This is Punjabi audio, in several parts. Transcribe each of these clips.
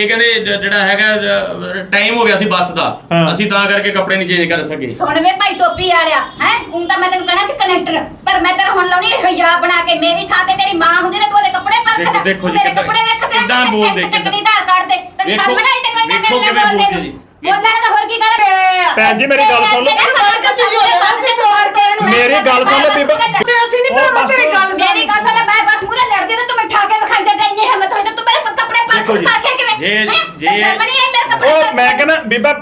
ਇਹ ਕਹਿੰਦੇ ਜਿਹੜਾ ਹੈਗਾ ਟਾਈਮ ਹੋ ਗਿਆ ਸੀ ਬੱਸ ਦਾ। ਅਸੀਂ ਤਾਂ ਕਰਕੇ ਕੱਪੜੇ ਨਹੀਂ ਚੇਂਜ ਕਰ ਸਕੇ। ਸੁਣ ਵੇ ਭਾਈ ਟੋਪੀ ਵਾਲਿਆ ਹੈ? ਹੁਣ ਤਾਂ ਮੈਂ ਤੈਨੂੰ ਕਹਿਣਾ ਸੀ ਕਨੈਕਟਰ ਪਰ ਮੈਂ ਤੇਰਾ ਹੁਣ ਲਾਉਣੀ ਹਿਆ ਬਣਾ ਕੇ। ਮੇਰੀ ਥਾਂ ਤੇ ਤੇਰੀ ਮਾਂ ਹੁੰਦੀ ਨਾ ਤੂੰ ਉਹਦੇ ਕੱਪੜੇ ਪਰਖਦਾ ਮੇਰੇ ਕਿੱਦਾਂ- ਕੱਪੜੇ ਵੇਖ ਤੇਰਾ ਕਿੱਦਾਂ ਬੋਲਦੇ, ਚੱਕਣੀ ਧਾਰ ਕੱਢ ਦੇ। ਤੈਨੂੰ ਸ਼ਰਮ ਨਹੀਂ ਤੈਨੂੰ ਇੰਨਾ ਗੱਲ ਕਿਵੇਂ ਬੋਲਦੇ ਬੋਲਦੇ ਨੂੰ? ਜੀ। ਬੋਲਣਾ ਤਾਂ ਹੋਰ ਕੀ ਕਰ? ਭੈਣ ਜੀ, ਮੇਰੀ ਗੱਲ ਸੁਣ ਲਓ। ਮੇਰੀ ਗੱਲ ਸੁਣ ਲਓ ਬੀਬਾ। ਤੇ ਅਸੀਂ ਨਹੀਂ ਉਹ ਭਰਾਵਾ ਬਸ- ਤੇਰੀ ਗੱਲ ਮੇਰੀ ਗੱਲ ਸੁਣ ਲੈ ਮੈਂ ਬਸ ਮੂਰੇ ਲੜਦੀ ਤੇ ਤੂੰ ਮੈਂ ਠਾ ਕੇ ਵਿਖਾਈ ਦੇ ਗਈ ਨਹੀਂ ਹੈ ਮੈਂ ਤਾਂ ਤੂੰ ਮੇਰੇ ਕੱਪੜੇ ਦੇਖੋ ਜੀ, ਪਾ ਕੇ ਕਿਵੇਂ? ਜੇ- ਹੈਂ? ਜੇ- ਤੈਨੂੰ ਸ਼ਰਮ ਨਹੀਂ ਆਈ ਮੇਰੇ ਕੱਪੜੇ ਉਹ ਮੈਂ ਕਹਿੰਦਾ ਬੀਬਾ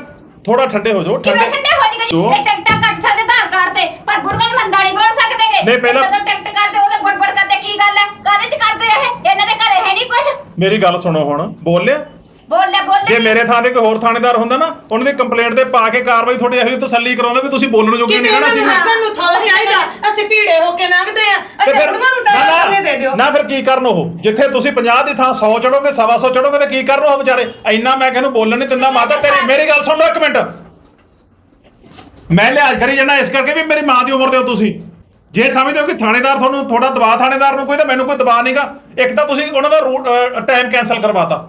ਥੋੜਾ ਠੰਡੇ ਹੋ ਜਾਓ ਕਿਵੇਂ ਠੰਡੇ ਹੋ ਜੀ? ਜੋ- ਇਹ ਟਿਕਟਾਂ ਕੱਟ ਸਕਦੇ ਆਧਾਰ ਕਾਰਡ ਤੇ ਪਰ ਬੁੜਕਣ ਮੰਦਾ ਨਹੀਂ ਬੋਲ ਸਕਦੇਗੇ ਨਹੀਂ, ਪਹਿਲਾਂ- ਜਦੋਂ ਟਿਕਟ ਕਰਦੇ ਉਹਦੇ ਫੜਫੜ ਕਰਦੇ ਕੀ ਗੱਲ ਹੈ? ਕਾਹਦੇ ਚ ਕਰਦੇ ਇਹ? ਇਹਨਾਂ ਦੇ ਘਰੇ ਹੈ ਨਹੀਂ ਕੁਛ? ਮੇਰੀ ਗੱਲ ਸੁਣੋ ਹੁਣ ਬੋਲ ਲਿਆ? ਬੋਲ ਬੋਲ ਜੇ ਮੇਰੇ ਥਾਂ ਤੇ ਕੋਈ ਹੋਰ ਥਾਣੇਦਾਰ ਹੁੰਦਾ ਨਾ ਉਹਨਾਂ ਦੀ ਕੰਪਲੇਂਟ ਤੇ ਪਾ ਕੇ ਕਾਰਵਾਈ ਤੁਹਾਡੀ ਇਹੋ ਤਸੱਲੀ ਕਰਾਉਂਦਾ ਵੀ ਤੁਸੀਂ ਬੋਲਣ ਜੋਗੇ ਕਿਤੇ ਨਹੀਂ ਰਹਿਣਾ ਸੀ ਨੂੰ ਨੂੰ ਥਾਂ ਚਾਹੀਦਾ। ਅਸੀਂ ਭੀੜੇ ਹੋ ਕੇ ਲੰਘਦੇ ਆ। ਤੇ ਅੱਛਾ ਫਿਰ- ਬੁੜੀਆਂ ਨੂੰ ਨਾ- ਟਾਇਰ ਨਾ- ਥੱਲੇ ਦੇ ਦਿਓ। ਨਾ ਫਿਰ ਕੀ ਕਰਨ ਉਹ? ਜਿੱਥੇ ਤੁਸੀਂ 50 ਦੀ ਥਾਂ 100 ਚੜੋਗੇ 125 ਚੜੋਗੇ ਤੇ ਕੀ ਕਰਨ ਉਹ ਵਿਚਾਰੇ? ਇੰਨਾ ਮੈਂ ਕਹਿੰਨੂੰ ਬੋਲਣ ਨਹੀਂ ਦਿੰਦਾ ਮਾਤਾ ਤੇਰੀ ਮੇਰੀ ਗੱਲ ਸੁਣ ਲਓ ਇੱਕ ਮਿੰਟ। ਮੈਂ ਲਿਹਾਜ਼ ਕਰੀ ਜਾਣਾ ਇਸ ਕਰਕੇ ਵੀ ਮੇਰੀ ਮਾਂ ਦੀ ਉਮਰ ਦੇ ਹੋ ਤੁਸੀਂ। ਜੇ ਸਮਝਦੇ ਹੋ ਕਿ ਥਾਣੇਦਾਰ ਤੁਹਾਨੂੰ ਥੋੜਾ ਦਬਾਅ ਥਾਣੇਦਾਰ ਨੂੰ ਕੋਈ ਤਾਂ ਮੈਨੂੰ ਕੋਈ ਦਬਾਅ ਨਹੀਂਗਾ ਇੱਕ ਤਾਂ ਤੁਸੀਂ ਉਹਨਾਂ ਦਾ ਰੂਟ ਟਾਈਮ ਕੈਨਸਲ ਕਰਵਾਤਾ।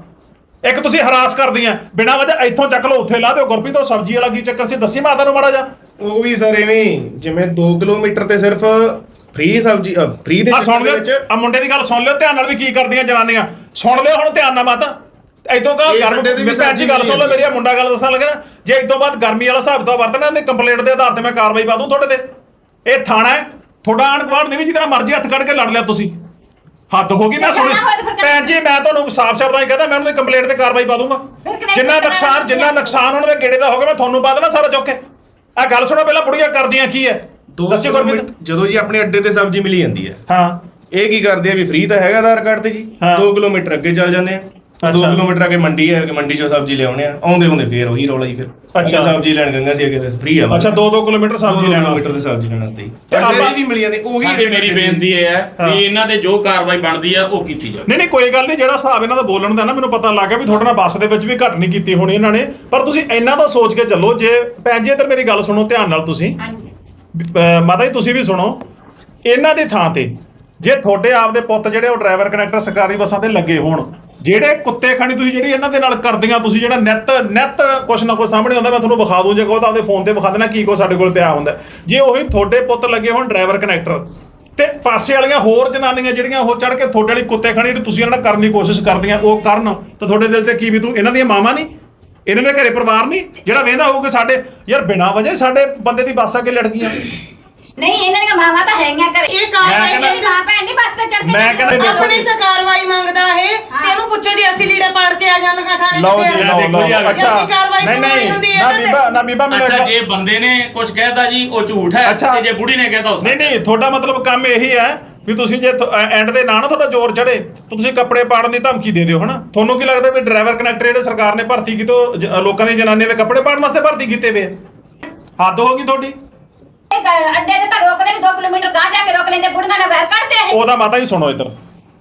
ਇੱਕ ਤੁਸੀਂ ਹਰਾਸ ਕਰਦੀਆਂ ਬਿਨਾਂ ਵਜ੍ਹਾ ਇੱਥੋਂ ਚੱਕ ਲਓ ਉੱਥੇ ਲਾ ਦਿਓ ਗੁਰਪ੍ਰੀਤ ਉਹ ਸਬਜ਼ੀ ਵਾਲਾ ਕੀ ਚੱਕਰ ਸੀ? ਦੱਸੀ ਮਾਤਾ ਨੂੰ ਮਾੜਾ ਜਾ ਉਹ ਵੀ ਸਰ ਐਵੇਂ ਹੀ, ਜਿਵੇਂ 2 ਕਿਲੋਮੀਟਰ ਤੇ ਸਿਰਫ ਫ੍ਰੀ ਸਬਜ਼ੀ ਫ੍ਰੀ ਦੇ ਆ ਸੁਣ ਚੱਕਰ ਲਿਓ ਆ ਮੁੰਡੇ ਦੀ ਗੱਲ ਸੁਣ ਲਿਓ ਧਿਆਨ ਨਾਲ ਵੀ ਕੀ ਕਰਦੀਆਂ ਜਨਾਨੀਆਂ। ਸੁਣ ਲਿਓ ਹੁਣ ਧਿਆਨ ਨਾਲ ਮਾਤਾ। ਇਦੋਂ ਕਾ ਇਹ ਗਰਮ ਦੀ ਵੀ ਭੈਣ ਜੀ ਗੱਲ ਸੁਣ ਲਓ ਮੇਰੀ ਆਹ ਮੁੰਡਾ ਗੱਲ ਦੱਸਣ ਲੱਗਾ ਨਾ ਜੇ ਇਦੋਂ ਬਾਅਦ ਗਰਮੀ ਵਾਲਾ ਹਿਸਾਬ ਤਾਂ ਵਰਤਣਾ ਇਹਦੀ ਕੰਪਲੇਂਟ ਦੇ ਆਧਾਰ ਤੇ ਮੈਂ ਕਾਰਵਾਈ ਪਾ ਦੂੰ ਤੁਹਾਡੇ ਤੇ। ਇਹ ਥਾਣਾ ਹੈ ਤੁਹਾਡਾ ਆਣ ਗੁਆਂਢ ਨਹੀਂ ਵੀ ਜਿੱਦਾਂ ਮਰਜ਼ੀ ਹੱਥ ਕੱਢ ਕੇ ਲੜ ਲਿਆ ਤੁਸੀਂ। ਹੱਦ ਹੋ ਗਈ ਮੈਂ ਸੁਣੀ ਜਾਣਾ ਹੋਇਆ ਤਾਂ ਫਿਰ ਭੈਣ ਜੀ ਮੈਂ ਤੁਹਾਨੂੰ ਸਾਫ਼ ਸ਼ਬਦਾਂ 'ਚ ਕਹਦਾ ਮੈਂ ਉਹਨਾਂ ਦੀ ਕੰਪਲੇਂਟ ਤੇ ਕਾਰਵਾਈ ਪਾ ਦੂੰਗਾ। ਫਿਰ ਜਿੰਨਾ ਨੁਕਸਾਨ ਜਿੰਨਾ ਨੁਕਸਾਨ ਉਹਨਾਂ ਦੇ ਗੇੜੇ ਦਾ ਹੋਗਾ ਮੈਂ ਤੁਹਾਨੂੰ ਪਾ ਦੇਣਾ ਸਾਰਾ ਚੁੱਕ ਕੇ। ਆ ਗੱਲ ਸੁਣੋ ਪਹਿਲਾਂ ਬੁੜੀਆਂ ਕਰਦੀਆਂ ਕੀ ਹੈ ਦੋ ਦੱਸਿਓ ਗੁਰਪ੍ਰੀਤ ਕਿਲੋਮੀਟਰ- ਜਦੋਂ ਜੀ ਆਪਣੇ ਅੱਡੇ ਤੇ ਸਬਜ਼ੀ ਮਿਲੀ ਜਾਂਦੀ ਹੈ ਹਾਂ। ਇਹ ਕੀ ਕਰਦੇ ਆ ਵੀ ਫ੍ਰੀ ਤਾਂ ਹੈਗਾ ਆਧਾਰ ਕਾਰਡ ਤੇ ਜੀ? ਹਾਂ। 2 ਕਿਲੋਮੀਟਰ ਅੱਗੇ ਚੱਲ ਜਾਂਦੇ ਆ। 2 ਅੱਛਾ। ਕਿਲੋਮੀਟਰ ਅੱਗੇ ਮੰਡੀ ਹੈ ਕਿ ਮੰਡੀ ਚੋਂ ਸਬਜ਼ੀ ਲਿਆਉਣੇ ਆ। ਆਉਂਦੇ ਹੁੰਦੇ ਫੇਰ ਉਹੀ ਰੌਲਾ ਹੀ ਫਿਰ। ਅੱਛਾ। ਸਬਜ਼ੀ ਲੈਣ ਗੰਗਾ ਸੀ ਅੱਗੇ ਤੇ ਫ੍ਰੀ ਆ ਅੱਛਾ 2-2 ਕਿਲੋਮੀਟਰ ਸਬਜ਼ੀ ਲੈਣ ਕਿਲੋਮੀਟਰ ਵਾਸਤੇ। ਤੇ ਸਬਜ਼ੀ ਲੈਣ ਵਾਸਤੇ ਤੇ ਆਪਾਂ- ਵੀ ਮਿਲ ਜਾਂਦੇ ਉਹੀ rate ਮੇਰੀ ਬੇਨਤੀ ਇਹ ਹੈ। ਕਿ ਇਹਨਾਂ ਤੇ ਜੋ ਕਾਰਵਾਈ ਬਣਦੀ ਹੈ ਉਹ ਕੀਤੀ ਜਾਵੇ। ਨਹੀਂ ਨਹੀਂ ਕੋਈ ਗੱਲ ਨਹੀਂ ਜਿਹੜਾ ਹਿਸਾਬ ਇਹਨਾਂ ਦਾ ਬੋਲਣ ਦਾ ਨਾ ਮੈਨੂੰ ਪਤਾ ਲੱਗ ਗਿਆ ਵੀ ਤੁਹਾਡੇ ਨਾਲ ਬੱਸ ਦੇ ਵਿੱਚ ਵੀ ਘੱਟ ਨਹੀਂ ਕੀਤੀ ਹੋਣੀ ਇਹਨਾਂ ਨੇ। ਪਰ ਤੁਸੀਂ ਇੰਨਾ ਤਾਂ ਸੋਚ ਕੇ ਚੱਲੋ ਜੇ ਭੈਣ ਜੀ ਇੱਧਰ ਮੇਰੀ ਗੱਲ ਸੁਣੋ ਧਿਆਨ ਨਾਲ ਤੁਸੀਂ। ਮਾਤਾ ਜੀ ਤੁਸੀਂ ਵੀ ਸੁਣੋ। ਇਹਨਾਂ ਦੀ ਥਾਂ ਤੇ ਜੇ ਤੁਹਾਡੇ ਆਪਦੇ ਪੁੱਤ ਜਿਹੜੇ ਉਹ ਡਰਾਈਵਰ ਕਨੈਕਟਰ ਸਰਕਾਰੀ ਬੱਸਾਂ ਤੇ ਲੱਗੇ ਹੋਣ ਜਿਹੜੇ ਕੁੱਤੇ ਖਾਣੀ ਤੁਸੀਂ ਜਿਹੜੀ ਇਹਨਾਂ ਦੇ ਨਾਲ ਕਰਦੀਆਂ, ਤੁਸੀਂ ਜਿਹੜਾ ਨਿੱਤ ਨਿੱਤ ਕੁਛ ਨਾ ਕੁਛ ਸਾਹਮਣੇ ਆਉਂਦਾ, ਮੈਂ ਤੁਹਾਨੂੰ ਵਿਖਾ ਦੂੰ, ਜੇ ਕਹੋ ਤਾਂ ਆਪਦੇ ਫੋਨ ਤੇ ਵਿਖਾ ਦੇਣਾ, ਕੀ ਕੋ ਸਾਡੇ ਕੋਲ ਪਿਆ ਹੁੰਦਾ। ਜੇ ਉਹੀ ਤੁਹਾਡੇ ਪੁੱਤ ਲੱਗੇ ਹੋਣ ਡਰਾਈਵਰ ਕਨੈਕਟਰ ਤੇ ਪਾਸੇ ਵਾਲੀਆਂ ਹੋਰ ਜਨਾਨੀਆਂ ਜਿਹੜੀਆਂ ਉਹ ਚੜ ਕੇ ਤੁਹਾਡੇ ਵਾਲੀ ਕੁੱਤੇ ਖਾਣੀ ਜਿਹੜੀ ਤੁਸੀਂ ਇਹਨਾਂ ਨਾਲ ਕਰਨ ਦੀ ਕੋਸ਼ਿਸ਼ ਕਰਦੀਆਂ, ਉਹ ਕਰਨ, ਤਾਂ ਤੁਹਾਡੇ ਦਿਲ ਤੇ ਕੀ ਵੀ ਤੂੰ, ਇਹਨਾਂ ਦੀਆਂ ਮਾਵਾਂ ਨਹੀਂ? ਇਹਨਾਂ ਦੇ ਘਰੇ ਪਰਿਵਾਰ ਨਹੀਂ? ਜਿਹੜਾ ਵੇਂਦਾ ਹੋਊਗਾ ਸਾਡੇ, ਯਾਰ ਬਿਨਾਂ ਵਜ੍ਹਾ ਸਾਡੇ ਬੰਦੇ ਦੀ ਬੱਸ ਆ ਕੇ ਲੜ ਗਈਆਂ ਨਹੀਂ ਇਹਨਾਂ ਦੀਆਂ ਮਾਵਾਂ ਤਾਂ ਹੈਗੀਆਂ ਘਰੇ। ਇਹ ਕਾਰਵਾਈ ਮੈਂ ਮੇਰੀ ਮਾਂ ਭੈਣ ਨਹੀਂ ਬੱਸ ਤੇ ਚੜ ਕੇ ਮੈਂ ਕਹਿੰਦਾ ਦੇਖੋ ਆਪਣੀ ਜੀ। ਤਾਂ ਕਾਰਵਾਈ ਮੰਗਦਾ ਇਹ। ਤੇ ਇਹਨੂੰ ਪੁੱਛੋ ਜੀ ਅਸੀਂ ਲੀੜੇ ਪਾੜ ਕੇ ਆ ਜਾਂਦੀਆਂ ਥਾਣੇ ਲਓ ਤੇ ਜੀ ਫਿਰ। ਲਓ ਦੇਖੋ ਜੀ, ਲਓ। ਅੱਛਾ ਅਸੀਂ ਕਾਰਵਾਈ ਨਹੀਂ ਕਰਵਾਉਣੀ ਨਹੀਂ ਹੁੰਦੀ ਹੈ ਨਾ ਇਹਨਾਂ ਬੀਬਾ ਤੇ। ਨਾ ਬੀਬਾ ਮੈਨੂੰ ਅੱਛਾ ਇੱਕ- ਜੇ ਬੰਦੇ ਨੇ ਕੁਝ ਕਹਿਤਾ ਜੀ ਉਹ ਝੂਠ ਹੈ। ਅੱਛਾ। ਤੇ ਜੇ ਬੁੜੀ ਨੇ ਕਹਿਤਾ ਉਹ ਨਹੀਂ ਨਹੀਂ ਤੁਹਾਡਾ ਮਤਲਬ ਕੰਮ ਇਹੀ ਹੈ ਵੀ ਤੁਸੀਂ ਜੇ ਐਂਡ ਦੇ ਨਾ ਨਾ ਤੁਹਾਡਾ ਜ਼ੋਰ ਚੜੇ ਤੁਸੀਂ ਕੱਪੜੇ ਪਾੜਨ ਦੀ ਧਮਕੀ ਦੇ ਦਿਓ ਹਨਾ? ਤੁਹਾਨੂੰ ਕੀ ਲੱਗਦਾ ਵੀ ਡਰਾਈਵਰ ਕਨੈਕਟਰ ਜਿਹੜੇ ਸਰਕਾਰ ਨੇ ਭਰਤੀ ਕੀਤੇ ਉਹ ਜ- ਲੋਕਾਂ ਦੀ ਜਨਾਨੀਆਂ ਦੇ ਕੱਪੜੇ ਪਾੜਨ ਵਾਸਤੇ ਭਰਤੀ ਕੀਤੇ ਵੇ? ਆ ਹੱਦ ਹੋ ਗਈ ਤੁਹਾਡੀ? ਇਹ ਗ- ਅੱਡੇ ਤੇ ਤਾਂ ਰੋਕਦੇ ਨਹੀਂ 2 ਕਿਲੋਮੀਟਰ ਗਾਂ ਜਾ ਕੇ ਰੋਕ ਲੈਂਦੇ ਬੁੜੀਆਂ ਨਾਲ ਵੈਰ ਕੱਢਦੇ ਇਹ। ਉਹਦਾ ਮਾਤਾ ਹੀ ਸੁਣੋ ਇੱਧਰ।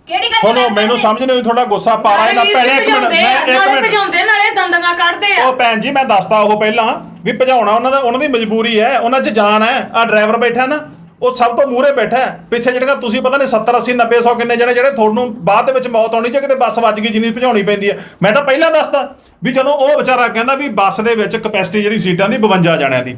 ਕਿਹੜੀ ਗੱਲ ਤੁਹਾਨੂੰ ਮੈਨੂੰ ਸਮਝ ਨਹੀਂ ਹੋਈ ਤੁਹਾਡਾ ਗੁੱਸਾ ਇਹਨਾਂ ਵੀਰ ਪਹਿਲੇ ਇੱਕ ਮਿੰਟ ਮੈਂ ਇੱਕ ਨਾਲੇ ਮਿੰਟ। ਭਜਾਉਂਦੇ ਨਾਲੇ ਦੰਦਗਾ ਕੱਢਦੇ ਆ। ਉਹ ਭੈਣ ਜੀ ਮੈਂ ਦੱਸਦਾ ਉਹ ਪਹਿਲਾਂ ਵੀ ਭਜਾਉਣਾ ਉਹਨਾਂ ਦਾ ਉਹਨਾਂ ਦੀ ਮਜਬੂਰੀ ਹੈ ਉਹਨਾਂ 'ਚ ਜਾਨ ਹੈ ਆ ਡਰਾਈਵਰ ਬੈਠਾ ਨਾ ਉਹ ਸਭ ਤੋਂ ਮੂਹਰੇ ਬੈਠਾ ਹੈ। ਪਿੱਛੇ ਜਿਹੜਾ ਤੁਸੀਂ ਪਤਾ ਨਹੀਂ 70 80 90 100 ਕਿੰਨੇ ਜਣੇ ਜਿਹੜੇ ਤੁਹਾਨੂੰ ਬਾਅਦ ਦੇ ਵਿੱਚ ਮੌਤ ਆਉਣੀ ਜੇ ਕਿਤੇ ਬੱਸ ਵੱਜ ਗਈ ਜਿੰਨੀ ਭਜਾਉਣੀ ਪੈਂਦੀ ਹੈ। ਮੈਂ ਤਾਂ ਪਹਿਲਾਂ ਦੱਸਦਾ ਵੀ ਜਦੋਂ ਉਹ ਵਿਚਾਰਾ ਕਹਿੰਦਾ ਵੀ ਬੱਸ ਦੇ ਵਿੱਚ ਕਪੈਸਿਟੀ ਜਿਹੜੀ ਸੀਟਾਂ ਦੀ 52 ਜਣਿਆਂ ਦੀ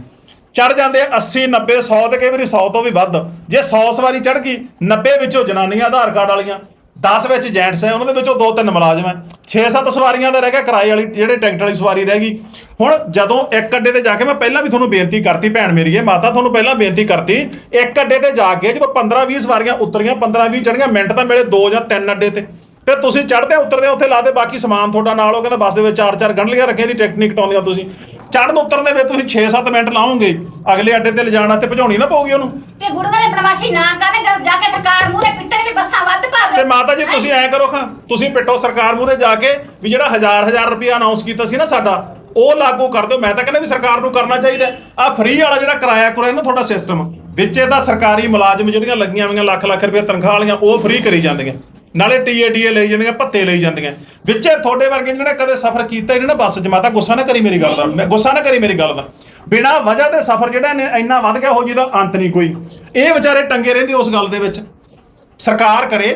ਚੜ ਜਾਂਦੇ ਆ 80 90 100 ਤੇ ਕਈ ਵਾਰੀ 100 ਤੋਂ ਵੀ ਵੱਧ। ਜੇ 100 ਸਵਾਰੀ ਚੜ ਗਈ 90 ਵਿੱਚੋਂ ਜਨਾਨੀਆਂ ਆਧਾਰ ਕਾਰਡ ਵਾਲੀਆਂ 10 ਵਿੱਚ ਜੈਂਟਸ ਹੈ ਉਹਨਾਂ ਦੇ ਵਿੱਚੋਂ ਦੋ ਤਿੰਨ ਮੁਲਾਜ਼ਮ ਹੈ 6-7 ਸਵਾਰੀਆਂ ਦਾ ਰਹਿ ਗਿਆ, ਕਿਰਾਏ ਵਾਲੀ, ਜਿਹੜੇ ਟੈਂਕਟ ਵਾਲੀ ਸਵਾਰੀ ਰਹਿ ਗਈ। ਹੁਣ ਜਦੋਂ ਇੱਕ ਅੱਡੇ ਤੇ ਜਾ ਕੇ ਮੈਂ ਪਹਿਲਾਂ ਵੀ ਤੁਹਾਨੂੰ ਬੇਨਤੀ ਕਰਤੀ, ਭੈਣ ਮੇਰੀ, ਇਹ ਮਾਤਾ ਤੁਹਾਨੂੰ ਪਹਿਲਾਂ ਬੇਨਤੀ ਕਰਤੀ, ਇੱਕ ਅੱਡੇ ਤੇ ਜਾ ਕੇ ਜਦੋਂ 15-20 ਸਵਾਰੀਆਂ ਉਤਰੀਆਂ 15-20 ਚੜੀਆਂ ਮਿੰਟ ਤਾਂ ਮੇਰੇ ਦੋ ਜਾਂ ਤਿੰਨ ਅੱਡੇ ਤੇ। ਫਿਰ ਤੁਸੀਂ ਚੜਦੇ ਉਤਰਦੇ, ਉੱਥੇ ਲਾਦੇ ਬਾਕੀ ਸਮਾਨ ਤੁਹਾਡਾ ਨਾਲ, ਉਹ ਕਹਿੰਦਾ ਬੱਸ ਦੇ ਵਿੱਚ ਚਾਰ ਚਾਰ ਗੰਢਲੀਆਂ ਰੱਖੀਆਂ ਦੀ ਟਿਕਟ ਨਹੀਂ ਕਟਾਉਂਦੀਆਂ ਤੁਸੀਂ। ਚੜਨ ਉਤਰਨ ਦੇ ਵਿੱਚ ਤੁਸੀਂ 6-7 ਮਿੰਟ ਲਾਓਗੇ ਅਗਲੇ ਅੱਡੇ ਤੇ ਲਿਜਾਣ ਤੇ ਭਜਾਉਣੀ ਨਾ ਪਊਗੀ ਉਹਨੂੰ। ਤੇ ਦੇ ਬਦਮਾਸ਼ੀ ਨਾ ਕਰਨ ਜਦ ਜਾ ਕੇ ਸਰਕਾਰ ਮੂਹਰੇ ਪਿੱਟਣ ਵੀ ਬੱਸਾਂ ਵੱਧ ਪਾ ਤੇ ਦੇ ਮਾਤਾ ਜੀ ਤੁਸੀਂ ਐ ਕਰੋ ਖਾਂ ਤੁਸੀਂ ਪਿੱਟੋ ਸਰਕਾਰ ਮੂਰੇ ਜਾ ਕੇ ਵੀ ਜਿਹੜਾ ਹਜ਼ਾਰ ਹਜ਼ਾਰ ਰੁਪਇਆ ਅਨਾਉਂਸ ਕੀਤਾ ਸੀ ਨਾ ਸਾਡਾ ਉਹ ਲਾਗੂ ਕਰ ਦਿਓ। ਮੈਂ ਤਾਂ ਕਹਿੰਦਾ ਵੀ ਸਰਕਾਰ ਨੂੰ ਕਰਨਾ ਚਾਹੀਦਾ ਆ ਫ੍ਰੀ ਵਾਲਾ ਜਿਹੜਾ ਕਿਰਾਇਆ ਕੁਰਾਇਆ ਨਾ ਤੁਹਾਡਾ ਸਿਸਟਮ ਵਿੱਚ ਇਹਦਾ ਸਰਕਾਰੀ ਮੁਲਾਜ਼ਮ ਜਿਹੜੀਆਂ ਲੱਗੀਆਂ ਹੋਈਆਂ ਲੱਖ ਲੱਖ ਰੁਪਏ ਤਨਖਾਹ ਵਾਲੀਆਂ ਉਹ ਫ੍ਰੀ ਕਰੀ ਜਾਂਦੀਆਂ। ਨਾਲੇ ਟੀਏ ਡੀਏ ਲਈ ਜਾਂਦੀਆਂ, ਭੱਤੇ ਲਈ ਜਾਂਦੀਆਂ। ਵਿੱਚੇ ਤੁਹਾਡੇ ਵਰਗੇ ਜਿਹੜੇ ਕਦੇ ਸਫ਼ਰ ਕੀਤਾ ਇਹਨਾਂ ਨੇ ਬੱਸ ਜਮਾਤਾ ਗੁੱਸਾ ਨਾ ਕਰੀ ਮੇਰੀ ਗੱਲ ਦਾ। ਮੈਂ ਗੁੱਸਾ ਨਾ ਕਰੀ ਮੇਰੀ ਗੱਲ ਦਾ। ਬਿਨਾ ਵਜ੍ਹਾ ਦੇ ਸਫ਼ਰ ਜਿਹੜਾ ਨੇ ਇੰਨਾ ਵੱਧ ਗਿਆ ਹੋ ਜਿਹਦਾ ਅੰਤ ਨਹੀਂ ਕੋਈ। ਇਹ ਵਿਚਾਰੇ ਟੰਗੇ ਰਹਿੰਦੇ ਉਸ ਗੱਲ ਦੇ ਵਿੱਚ। ਸਰਕਾਰ ਕਰੇ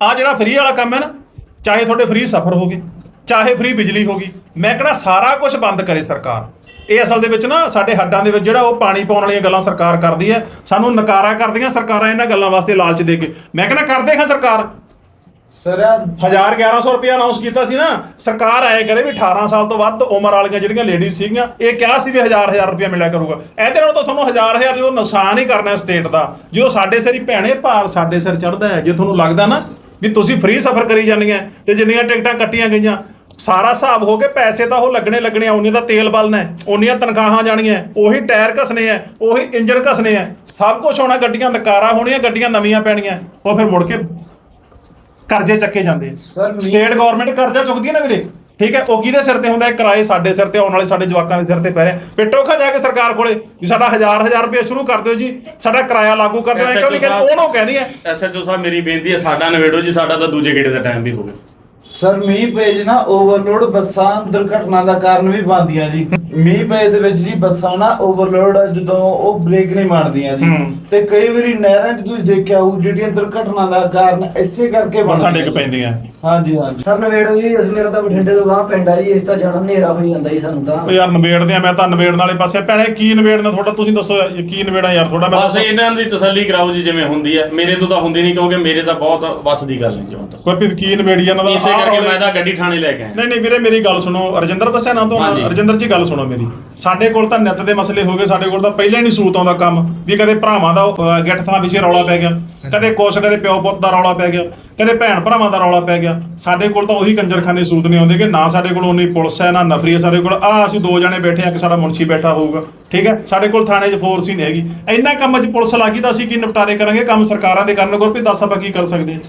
ਆ ਜਿਹੜਾ ਫ੍ਰੀ ਵਾਲਾ ਕੰਮ ਹੈ ਨਾ, ਚਾਹੇ ਤੁਹਾਡੇ ਫ੍ਰੀ ਸਫਰ ਹੋਗੇ ਚਾਹੇ ਫ੍ਰੀ ਬਿਜਲੀ ਹੋ ਗਈ, ਮੈਂ ਕਹਿੰਦਾ ਸਾਰਾ ਕੁਝ ਬੰਦ ਕਰੇ ਸਰਕਾਰ। ਇਹ ਅਸਲ ਦੇ ਵਿੱਚ ਨਾ ਸਾਡੇ ਹੱਡਾਂ ਦੇ ਵਿੱਚ ਜਿਹੜਾ ਉਹ ਪਾਣੀ ਪਾਉਣ ਵਾਲੀਆਂ ਗੱਲਾਂ ਸਰਕਾਰ ਕਰਦੀ ਹੈ। ਸਾਨੂੰ ਨਕਾਰਾ ਕਰਦੀਆਂ ਸਰਕਾਰਾਂ ਇਹਨਾਂ ਗੱਲਾਂ ਵਾਸਤੇ ਲਾਲਚ ਦੇ ਕੇ। ਮੈਂ ਕਹਿੰਦਾ ਕਰਦੇ ਹਾਂ ਸਰਕਾਰ। ਸਰ 1000 1100 ਰੁਪਇਆ ਅਨਾਉਂਸ ਕੀਤਾ ਸੀ ਨਾ, ਸਰਕਾਰ ਆਏ ਕਰੇ ਵੀ 18 ਸਾਲ ਤੋਂ ਵੱਧ ਉਮਰ ਵਾਲੀਆਂ ਜਿਹੜੀਆਂ ਲੇਡੀਜ਼ ਸੀਗੀਆਂ, ਇਹ ਕਿਹਾ ਸੀ ਵੀ 1000 1000 ਰੁਪਇਆ ਮਿਲਿਆ ਕਰੂਗਾ। ਇਹਦੇ ਨਾਲ ਤਾਂ ਤੁਹਾਨੂੰ 1000 1000 ਜਦੋਂ ਨੁਕਸਾਨ ਹੀ ਕਰਨਾ ਸਟੇਟ ਦਾ। ਜਦੋਂ ਸਾਡੇ ਸਿਰ ਹੀ ਭੈਣੇ ਭਾਰ ਸਾਡੇ ਸਿਰ ਚੜਦਾ ਹੈ, ਜੇ ਤੁਹਾਨੂੰ ਲੱਗਦਾ ਨਾ ਵੀ ਤੁਸੀਂ ਫ੍ਰੀ ਸਫ਼ਰ ਕਰੀ ਜਾਂਦੀਆਂ, ਤੇ ਜਿੰਨੀਆਂ ਟਿਕਟਾਂ ਕੱਟੀਆਂ ਗਈਆਂ, ਸਾਰਾ ਹਿਸਾਬ ਹੋ ਕੇ ਪੈਸੇ ਤਾਂ ਉਹ ਲੱਗਣੇ ਲੱਗਣੇ ਆ ਉਨੀ ਦਾ ਤੇਲ ਬਲਣਾ ਹੈ ਤਨਖਾਹਾਂ ਜਾਣੀਆਂ ਉਹੀ ਟਾਇਰ ਘਸਨੇ ਆ ਉਹੀ ਇੰਜਨ ਘਸਨੇ ਆ ਸਭ ਕੁਝ ਹੋਣਾ, ਗੱਡੀਆਂ ਨਕਾਰਾ ਹੋਣੀਆਂ, ਗੱਡੀਆਂ ਨਵੀਆਂ ਪੈਣੀਆਂ, ਉਹ ਫਿਰ ਮੁੜ ਕੇ ਕਰਜ਼ੇ ਚੱਕੇ ਜਾਂਦੇ me- ਸਟੇਟ ਗਵਰਨਮੈਂਟ ਕਰਜ਼ਾ ਚੁੱਕਦੀ ਹੈ ਨਾ ਵੀਰੇ? ਠੀਕ ਹੈ ਉਹ ਕਿਹਦੇ ਸਿਰ ਤੇ ਹੁੰਦਾ ਹੈ? ਕਿਰਾਏ ਸਾਡੇ ਸਿਰ ਤੇ ਆਉਣ ਵਾਲੇ ਸਾਡੇ ਜਵਾਕਾਂ ਦੇ ਸਿਰ ਤੇ ਪੈ ਰਿਹਾ ਪਿੱਟੋ ਖਾ ਜਾ ਕੇ ਸਰਕਾਰ ਕੋਲੇ ਵੀ ਸਾਡਾ ਹਜ਼ਾਰ ਹਜ਼ਾਰ ਰੁਪਏ ਸ਼ੁਰੂ ਕਰ ਦਿਓ ਜੀ। ਸਾਡਾ ਕਿਰਾਇਆ ਲਾਗੂ ਕਰ ਦਿਓ। ਐਂ ਕਿਉਂ ਨਹੀਂ ਕਹਿੰਦੇ? ਉਹਨੂੰ ਕਹਿੰਦੀ ਹੈ। ਐਸਐਚਓ ਸਾਹਿਬ ਮੇਰੀ ਬੇਨਤੀ ਹੈ ਸਾਡਾ ਨਵੇੜੋ ਜੀ ਸਾਡਾ ਤਾਂ ਦੂਜੇ ਗੇੜੇ ਦਾ ਟਾਈਮ ਵੀ ਹੋ ਗਿਆ। ਸਰ ਮੀਂਹ ਪੇਜ ਨਾ ਓਵਰਲੋਡ ਬੱਸਾਂ ਦੁਰਘਟਨਾ ਦਾ ਕਾਰਨ ਵੀ ਬਣਦੀਆਂ ਜੀ। ਮੀਂਹ ਪੇਜ ਦੇ ਵਿੱਚ ਜੀ ਬੱਸਾਂ ਨਾ ਓਵਰਲੋਡ ਜਦੋਂ ਉਹ ਬ੍ਰੇਕ ਨਹੀਂ ਮਾਰਦੀਆਂ ਜੀ। ਤੇ ਕਈ ਵਾਰੀ ਨਹਿਰਾਂ 'ਚ ਤੁਸੀਂ ਦੇਖਿਆ ਹੋਊ ਜਿਹੜੀਆਂ ਦੁਰਘਟਨਾ ਦਾ ਕਾਰਨ ਇਸੇ ਕਰਕੇ ਬੱਸਾਂ ਡਿੱਗ ਪੈਂਦੀਆਂ। ਹਾਂਜੀ ਹਾਂਜੀ। ਸਰ ਨਵੇੜੋ ਜੀ ਅਸੀਂ ਮੇਰਾ ਤਾਂ ਬਠਿੰਡੇ ਤੋਂ ਬਾਹਰ ਪਿੰਡ ਆ ਜੀ ਇਸ ਤਾਂ ਜਾਣਾ ਹਨੇਰਾ ਹੋ ਜਾਂਦਾ ਜੀ ਸਾਨੂੰ ਤਾਂ। ਉਹ ਯਾਰ ਨਵੇੜਦੇ ਆ ਮੈਂ ਤਾਂ ਨਵੇੜਨ ਵਾਲੇ ਪਾਸੇ। ਭੈਣੇ ਕੀ ਨਵੇੜਨਾ ਤੁਹਾਡਾ? ਤੁਸੀਂ ਦੱਸੋ ਯਾਰ, ਕੀ ਨਵੇੜਾ ਯਾਰ ਤੁਹਾਡਾ? ਮੈਂ ਬਸ ਇਹਨਾਂ ਦੀ ਤਸੱਲੀ ਕਰਾਓ ਜੀ ਜਿਵੇਂ ਹੁੰਦੀ ਹੈ। ਮੇਰੇ ਤੋਂ ਤਾਂ ਹੁੰਦੀ ਨਹੀਂ ਕਿਉਂਕਿ ਮੇਰੇ ਤਾਂ ਬਹੁਤ ਵੱਸ ਦੀ ਗੱਲ ਨਹੀਂ ਜੀ ਹੁਣ ਤੱਕ ਗੁਰਪ੍ਰੀਤ ਕੀ ਨਵੇੜੀ ਇਹਨਾਂ ਦਾ? ਇਸੇ ਆਹ ਕਰਕੇ ਮੈਂ ਤਾਂ ਗੱਡੀ ਥਾਣੇ ਲੈ ਕੇ ਆਇਆ। ਨਹੀਂ ਨਹੀਂ ਵੀਰੇ ਮੇਰੀ ਗੱਲ ਸੁਣੋ। ਰਜਿੰਦਰ ਦੱਸਿਆ ਨਾ। ਤੁਹਾਨੂੰ? ਰਜਿੰਦਰ ਜੀ ਗੱਲ ਸੁਣੋ ਮੇਰੀ। ਸਾਡੇ ਕੋਲ ਤਾਂ ਨਿੱਤ ਦੇ ਮਸਲੇ ਹੋ ਗਏ ਸਾਡੇ ਕੋਲ ਤਾਂ ਪਹਿਲਾਂ ਹੀ ਨਹੀਂ ਸੂਤ ਆਉਂਦਾ ਕੰਮ। ਵੀ ਕਦੇ ਭਰਾਵਾਂ ਦਾ ਗਿੱਠ ਥਾਂ ਪਿੱਛੇ ਰੌਲਾ ਪੈ ਗਿਆ। ਕਦੇ ਕੁਛ ਕਦੇ ਪਿਓ ਪੁੱਤ ਦਾ ਰੌਲਾ ਪੈ ਗਿਆ। ਕਦੇ ਭੈਣ ਭਰਾਵਾਂ ਦਾ ਰੌਲਾ ਪੈ ਗਿਆ। ਸਾਡੇ ਕੋਲ ਤਾਂ ਉਹੀ ਕੰਜਰਖਾਨੇ ਸੂਤ ਨਹੀਂ ਆਉਂਦੇ ਕਿ ਨਾ ਸਾਡੇ ਕੋਲ ਉਨੀ ਪੁਲਿਸ ਹੈ ਨਾ ਨਫਰੀ ਹੈ। ਸਾਡੇ ਕੋਲ ਆ ਅਸੀਂ ਦੋ ਜਣੇ ਬੈਠੇ ਆ ਕਿ ਸਾਡਾ ਮੁਨਸ਼ੀ ਬੈਠਾ ਹੋਊਗਾ। ਠੀਕ ਹੈ? ਸਾਡੇ ਕੋਲ ਥਾਣੇ 'ਚ ਫੋਰਸ ਹੀ ਨਹੀਂ ਹੈਗੀ। ਇੰਨਾ ਕੰਮ 'ਚ ਪੁਲਿਸ ਲੱਗੀ ਤਾਂ ਅਸੀਂ ਕੀ ਨਿਪਟਾਰੇ ਕਰਾਂਗੇ? ਕੰਮ ਸਰਕਾਰਾਂ ਦੇ ਕਰਨ ਗੁਰਪ੍ਰੀਤ ਦੱਸ ਆਪਾਂ ਕੀ ਕਰ ਸਕਦੇ ਹਾਂ?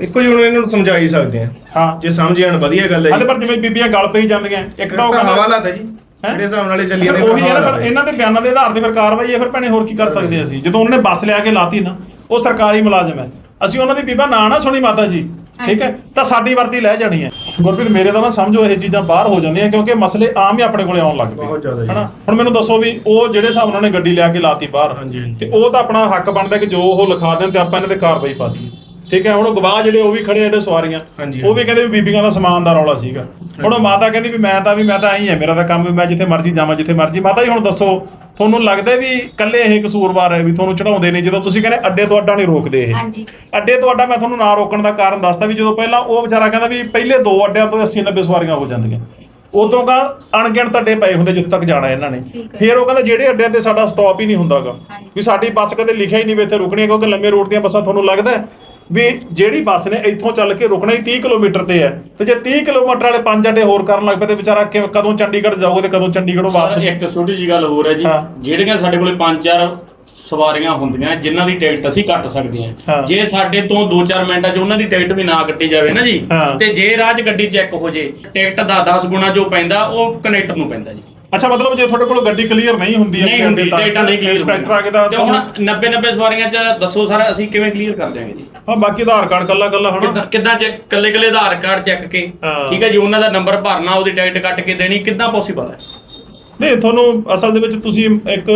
ਦੇਖੋ ਜੀ ਹੁਣ ਇਹਨਾਂ ਨੂੰ ਸਮਝਾ ਹੀ ਸਕਦੇ ਆ। ਹਾਂ। ਜੇ ਸਮਝ ਜਾਣ ਵਧੀਆ ਗੱਲ ਹੈ ਹਾਂ ਜੀ। ਪਰ ਜਿਵੇਂ ਬੀਬੀਆਂ ਗੱਲ ਪਈ ਜਾਂਦੀਆਂ ਇੱਕ ਤਾਂ ਉਹ ਕਹਿੰਦਾ ਹਵਾਲਾ ਤਾਂ ਜੀ ਹੈਂ? ਜਿਹੜੇ ਹਿਸਾਬ ਨਾਲੇ ਚੱਲੀ ਜਾਂਦੇ ਉਹੀ ਹੈ ਨਾ ਤਾਂ। ਇਹਨਾਂ ਦੇ ਬਿਆਨਾਂ ਦੇ ਆਧਾਰ ਤੇ ਫਿਰ ਕਾਰਵਾਈ ਹੈ ਫਿਰ ਭੈਣੇ ਹੋਰ ਕੀ ਕਰ ਸਕਦੇ ਅਸੀਂ? ਜਦੋਂ ਉਹਨਾਂ ਨੇ ਬੱਸ ਲਿਆ ਕੇ ਲਾਤੀ ਨਾ ਉਹ ਸਰਕਾਰੀ ਮੁਲਾਜ਼ਮ ਹੈ। ਅਸੀਂ ਉਹਨਾਂ ਦੀ ਬੀਬਾ ਨਾ ਨਾ ਸੁਣੀ ਮਾਤਾ ਜੀ ਠੀਕ ਹੈ? ਤਾਂ ਸਾਡੀ ਵਰਦੀ ਲੈ ਜਾਣੀ ਹੈ। ਗੁਰਪ੍ਰੀਤ ਮੇਰੇ ਤਾਂ ਨਾ ਸਮਝੋ ਇਹ ਚੀਜ਼ਾਂ ਬਾਹਰ ਹੋ ਜਾਂਦੀਆਂ ਕਿਉਂਕਿ ਮਸਲੇ ਆਮ ਹੀ ਆਪਣੇ ਕੋਲੇ ਆਉਣ ਲੱਗ ਪਏ। ਬਹੁਤ ਜ਼ਿਆਦਾ ਜੀ। ਹਨਾ? ਹੁਣ ਮੈਨੂੰ ਦੱਸੋ ਵੀ ਉਹ ਜਿਹੜੇ ਹਿਸਾਬ ਨਾਲ ਉਹਨੇ ਗੱਡੀ ਲਿਆ ਕੇ ਲਾਤੀ ਬਾਹਰ ਹਾਂਜੀ, ਹਾਂਜੀ। ਤੇ ਉਹ ਤਾਂ ਆਪਣਾ ਹੱਕ ਬਣਦਾ ਕਿ ਜੋ ਉਹ ਲਿਖਾ ਦੇਣ ਤੇ ਆਪਾਂ ਇਹਨਾਂ ਤੇ ਕਾਰਵਾਈ ਪਾ ਦਈਏ। ਠੀਕ ਹੈ ਹੁਣ ਉਹ ਗਵਾਹ ਜਿਹੜੇ ਉਹ ਵੀ ਖੜੇ ਜਿਹੜੇ ਸਵਾਰੀਆਂ। ਹਾਂਜੀ, ਉਹ ਵੀ ਕਹਿੰਦੇ ਵੀ ਬੀਬੀਆਂ ਦਾ ਸਮਾਨ ਦਾ ਰੌਲਾ ਸੀਗਾ। ਹੁਣ ਉਹ ਮਾਤਾ ਕਹਿੰਦੀ ਵੀ ਮੈਂ ਤਾਂ ਵੀ ਮੈਂ ਤਾਂ ਐਂ ਹੀ ਆ ਮੇਰਾ ਤਾਂ ਕੰਮ ਵੀ ਮੈਂ ਜਿੱਥੇ ਮਰਜ਼ੀ ਜਾਵਾਂ ਜਿੱਥੇ ਮਰਜ਼ੀ। ਮਾਤਾ ਜੀ ਹੁਣ ਦੱਸੋ ਤੁਹਾਨੂੰ ਲੱਗਦਾ ਵੀ ਇਕੱਲੇ ਇਹ ਕਸੂਰਵਾਰ ਹੈ ਵੀ ਤੁਹਾਨੂੰ ਚੜਾਉਂਦੇ ਨੇ ਜਦੋਂ ਤੁਸੀਂ ਕਹਿੰਦੇ ਅੱਡੇ ਤੋਂ ਅੱਡਾ ਨਹੀਂ ਰੋਕਦੇ ਇਹ? ਹਾਂਜੀ। ਅੱਡੇ ਤੋਂ ਅੱਡਾ ਮੈਂ ਤੁਹਾਨੂੰ ਨਾ ਰੋਕਣ ਦਾ ਕਾਰਨ ਦੱਸਦਾ ਵੀ ਜਦੋਂ ਪਹਿਲਾਂ ਉਹ ਵਿਚਾਰਾ ਕਹਿੰਦਾ ਵੀ ਪਹਿਲੇ ਦੋ ਅੱਡਿਆਂ ਤੋਂ 80 90 ਸਵਾਰੀਆਂ ਹੋ ਜਾਂਦੀਆਂ। ਉਦੋਂ ਕਾ ਅਣਗਿਣਤ ਅੱਡੇ ਪਏ ਹੁੰਦੇ ਜਿੱਥੇ ਤੱਕ ਜਾਣਾ ਇਹਨਾਂ ਨੇ। ਠੀਕ ਹੈ। ਫਿਰ ਉਹ ਕਹਿੰਦਾ ਜਿਹੜੇ ਅੱਡਿਆਂ ਤੇ ਸਾਡਾ ਸਟਾਪ ਹੀ ਨਹੀਂ ਹੁੰਦਾਗਾ। ਹਾਂਜੀ। ਵੀ ਸਾਡੀ ਬੱਸ ਕਦੇ ਲਿਖਿਆ ਹੀ ਨਹੀਂ ਵੀ ਇੱਥੇ ਰੁਕਣੀ ਹੈ ਕਿਉਂਕਿ ਲੰਮੇ ਰੂਟ ਦੀਆਂ ਬੱਸਾਂ ਤੁਹਾਨੂੰ ਲੱਗਦਾ ਹੈ? ਵੀ ਜਿਹੜੀ ਬੱਸ ਨੇ ਇੱਥੋਂ ਚੱਲ ਕੇ ਰੁਕਣਾ ਹੀ 30 ਕਿਲੋਮੀਟਰ ਤੇ ਹੈ ਤੇ ਜੇ 30 ਕਿਲੋਮੀਟਰ ਵਾਲੇ ਪੰਜ ਅੱਡੇ ਹੋਰ ਕਰਨ ਲੱਗ ਪਏ ਤੇ ਵਿਚਾਰਾ ਕਿ- ਕਦੋਂ ਚੰਡੀਗੜ੍ਹ ਜਾਊਗਾ ਤੇ ਕਦੋਂ ਚੰਡੀਗੜ੍ਹੋਂ ਵਾਪਸ ਇੱਕ ਛੋਟੀ ਜੀ ਗੱਲ ਹੋਰ ਹੈ ਜੀ। ਜਿਹੜੀਆਂ ਸਾਡੇ ਕੋਲੇ ਪੰਜ ਚਾਰ ਸਵਾਰੀਆਂ ਹੁੰਦੀਆਂ ਜਿਨ੍ਹਾਂ ਦੀ ਟਿਕਟ ਅਸੀਂ ਕੱਟ ਸਕਦੇ ਹਾਂ। ਜੇ ਸਾਡੇ ਤੋਂ 2-4 ਮਿੰਟਾਂ 'ਚ ਉਹਨਾਂ ਦੀ ਟਿਕਟ ਵੀ ਨਾ ਕੱਟੀ ਜਾਵੇ ਨਾ ਜੀ। ਤੇ ਜੇ ਰਾਜ ਗੱਡੀ ਚੈੱਕ ਹੋ ਜੇ ਟਿਕਟ ਦਾ 10 ਗੁਣਾ ਜੋ ਪੈਂਦਾ ਉਹ ਕਨੈਕਟਰ ਨੂੰ ਪੈਂਦਾ ਜੀ ਅੱਛਾ ਮਤਲਬ ਜੇ ਤੁਹਾਡੇ ਕੋਲ ਗੱਡੀ ਕਲੀਅਰ ਨਹੀਂ ਹੁੰਦੀ ਨਹੀਂ ਹੁੰਦੀ ਟਿਕਟਾਂ ਨਹੀਂ ਕਲੀਅਰ ਇੰਸਪੈਕਟਰ ਆ ਕੇ ਤਾਂ ਤੇ ਹੁਣ 90 90 ਸਵਾਰੀਆਂ 'ਚ ਦੱਸੋ ਸਰ ਅਸੀਂ ਕਿਵੇਂ ਕਲੀਅਰ ਕਰ ਦਿਆਂਗੇ ਜੀ? ਹਾਂ ਬਾਕੀ ਆਧਾਰ ਕਾਰਡ ਕੱਲਾ ਕੱਲਾ ਹਨਾ। ਕਿੱਦਾਂ ਚੈੱਕ ਕੱਲੇ ਕੱਲੇ ਆਧਾਰ ਕਾਰਡ ਚੈੱਕ ਕੇ। ਠੀਕ ਹੈ ਜੀ ਉਹਨਾਂ ਦਾ ਨੰਬਰ ਭਰਨਾ ਉਹਦੀ ਟਿਕਟ ਕੱਟ ਕੇ ਦੇਣੀ ਕਿੱਦਾਂ ਪੋਸੀਬਲ ਹੈ? ਨਹੀਂ ਤੁਹਾਨੂੰ ਅਸਲ ਦੇ ਵਿੱਚ ਤੁਸੀਂ ਇੱਕ